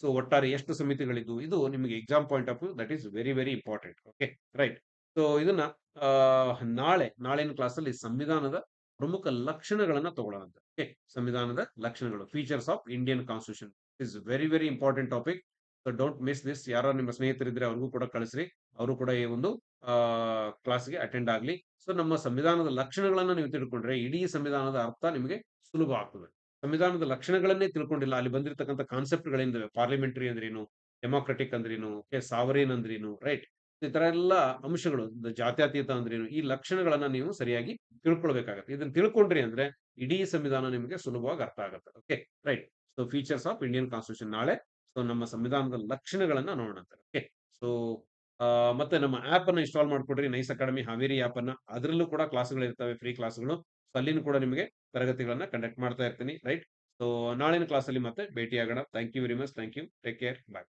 ಸೊ ಒಟ್ಟಾರೆ ಎಷ್ಟು ಸಮಿತಿಗಳಿದ್ವು? ಇದು ನಿಮಗೆ exam point of view that is very very important okay right so ಇದನ್ನ ನಾಳೆ, ನಾಳಿನ ಕ್ಲಾಸಲ್ಲಿ ಸಂವಿಧಾನದ ಪ್ರಮುಖ ಲಕ್ಷಣಗಳನ್ನ ತಗೊಳ್ಳೋಣ ಓಕೆ ಸಂವಿಧಾನದ ಲಕ್ಷಣಗಳು features of Indian constitution is very very important topic so don't miss this ಯಾರೋ ನಿಮ್ಮ ಸ್ನೇಹಿತರಿದ್ರೆ ಅವ್ರಿಗೂ ಕೂಡ ಕಳಿಸ್ರಿ. ಅವರು ಕೂಡ ಈ ಒಂದು ಕ್ಲಾಸ್ಗೆ ಅಟೆಂಡ್ ಆಗಲಿ. ಸೊ ನಮ್ಮ ಸಂವಿಧಾನದ ಲಕ್ಷಣಗಳನ್ನ ನೀವು ತಿಳ್ಕೊಂಡ್ರೆ ಇಡೀ ಸಂವಿಧಾನದ ಅರ್ಥ ನಿಮಗೆ ಸುಲಭ ಆಗ್ತದೆ. ಸಂವಿಧಾನದ ಲಕ್ಷಣಗಳನ್ನೇ ತಿಳ್ಕೊಂಡಿಲ್ಲ. ಅಲ್ಲಿ ಬಂದಿರತಕ್ಕಂಥ ಕಾನ್ಸೆಪ್ಟ್ಗಳೇನಿದಾವೆ ಪಾರ್ಲಿಮೆಂಟರಿ ಅಂದ್ರೇನು ಡೆಮಾಕ್ರೆಟಿಕ್ ಅಂದ್ರೇನು ಸಾವರೇನ್ ಅಂದ್ರೇನು ರೈಟ್ ಈ ತರ ಎಲ್ಲ ಅಂಶಗಳು ಜಾತ್ಯತೀತ ಅಂದ್ರೇನು, ಈ ಲಕ್ಷಣಗಳನ್ನ ನೀವು ಸರಿಯಾಗಿ ತಿಳ್ಕೊಳ್ಬೇಕಾಗತ್ತೆ. ಇದನ್ನ ತಿಳ್ಕೊಂಡ್ರಿ ಅಂದ್ರೆ ಇಡೀ ಸಂವಿಧಾನ ನಿಮಗೆ ಸುಲಭವಾಗಿ ಅರ್ಥ ಆಗುತ್ತೆ. Okay right so features of Indian constitution ನಾಳೆ. ಸೊ ನಮ್ಮ ಸಂವಿಧಾನದ ಲಕ್ಷಣಗಳನ್ನ ನೋಡೋಣ ಓಕೆ ಸೊ ಮತ್ತೆ ನಮ್ಮ ಆಪ್ ಅನ್ನ ಇನ್ಸ್ಟಾಲ್ ಮಾಡ್ಕೊಡ್ರಿ. ನೈಸ್ ಅಕಾಡೆಮಿ ಹಾವೇರಿ ಆಪ್ ಅನ್ನ ಅದರಲ್ಲೂ ಕೂಡ ಕ್ಲಾಸ್ಗಳು ಇರ್ತವೆ, ಫ್ರೀ ಕ್ಲಾಸ್ಗಳು. ಅಲ್ಲಿನೂ ಕೂಡ ನಿಮಗೆ ತರಗತಿಗಳನ್ನ ಕಂಡಕ್ಟ್ ಮಾಡ್ತಾ ಇರ್ತೀನಿ. ರೈಟ್? ಸೊ, ನಾಳಿನ ಕ್ಲಾಸಲ್ಲಿ ಮತ್ತೆ ಭೇಟಿ ಆಗೋಣ thank you very much. Thank you. Take care. Bye.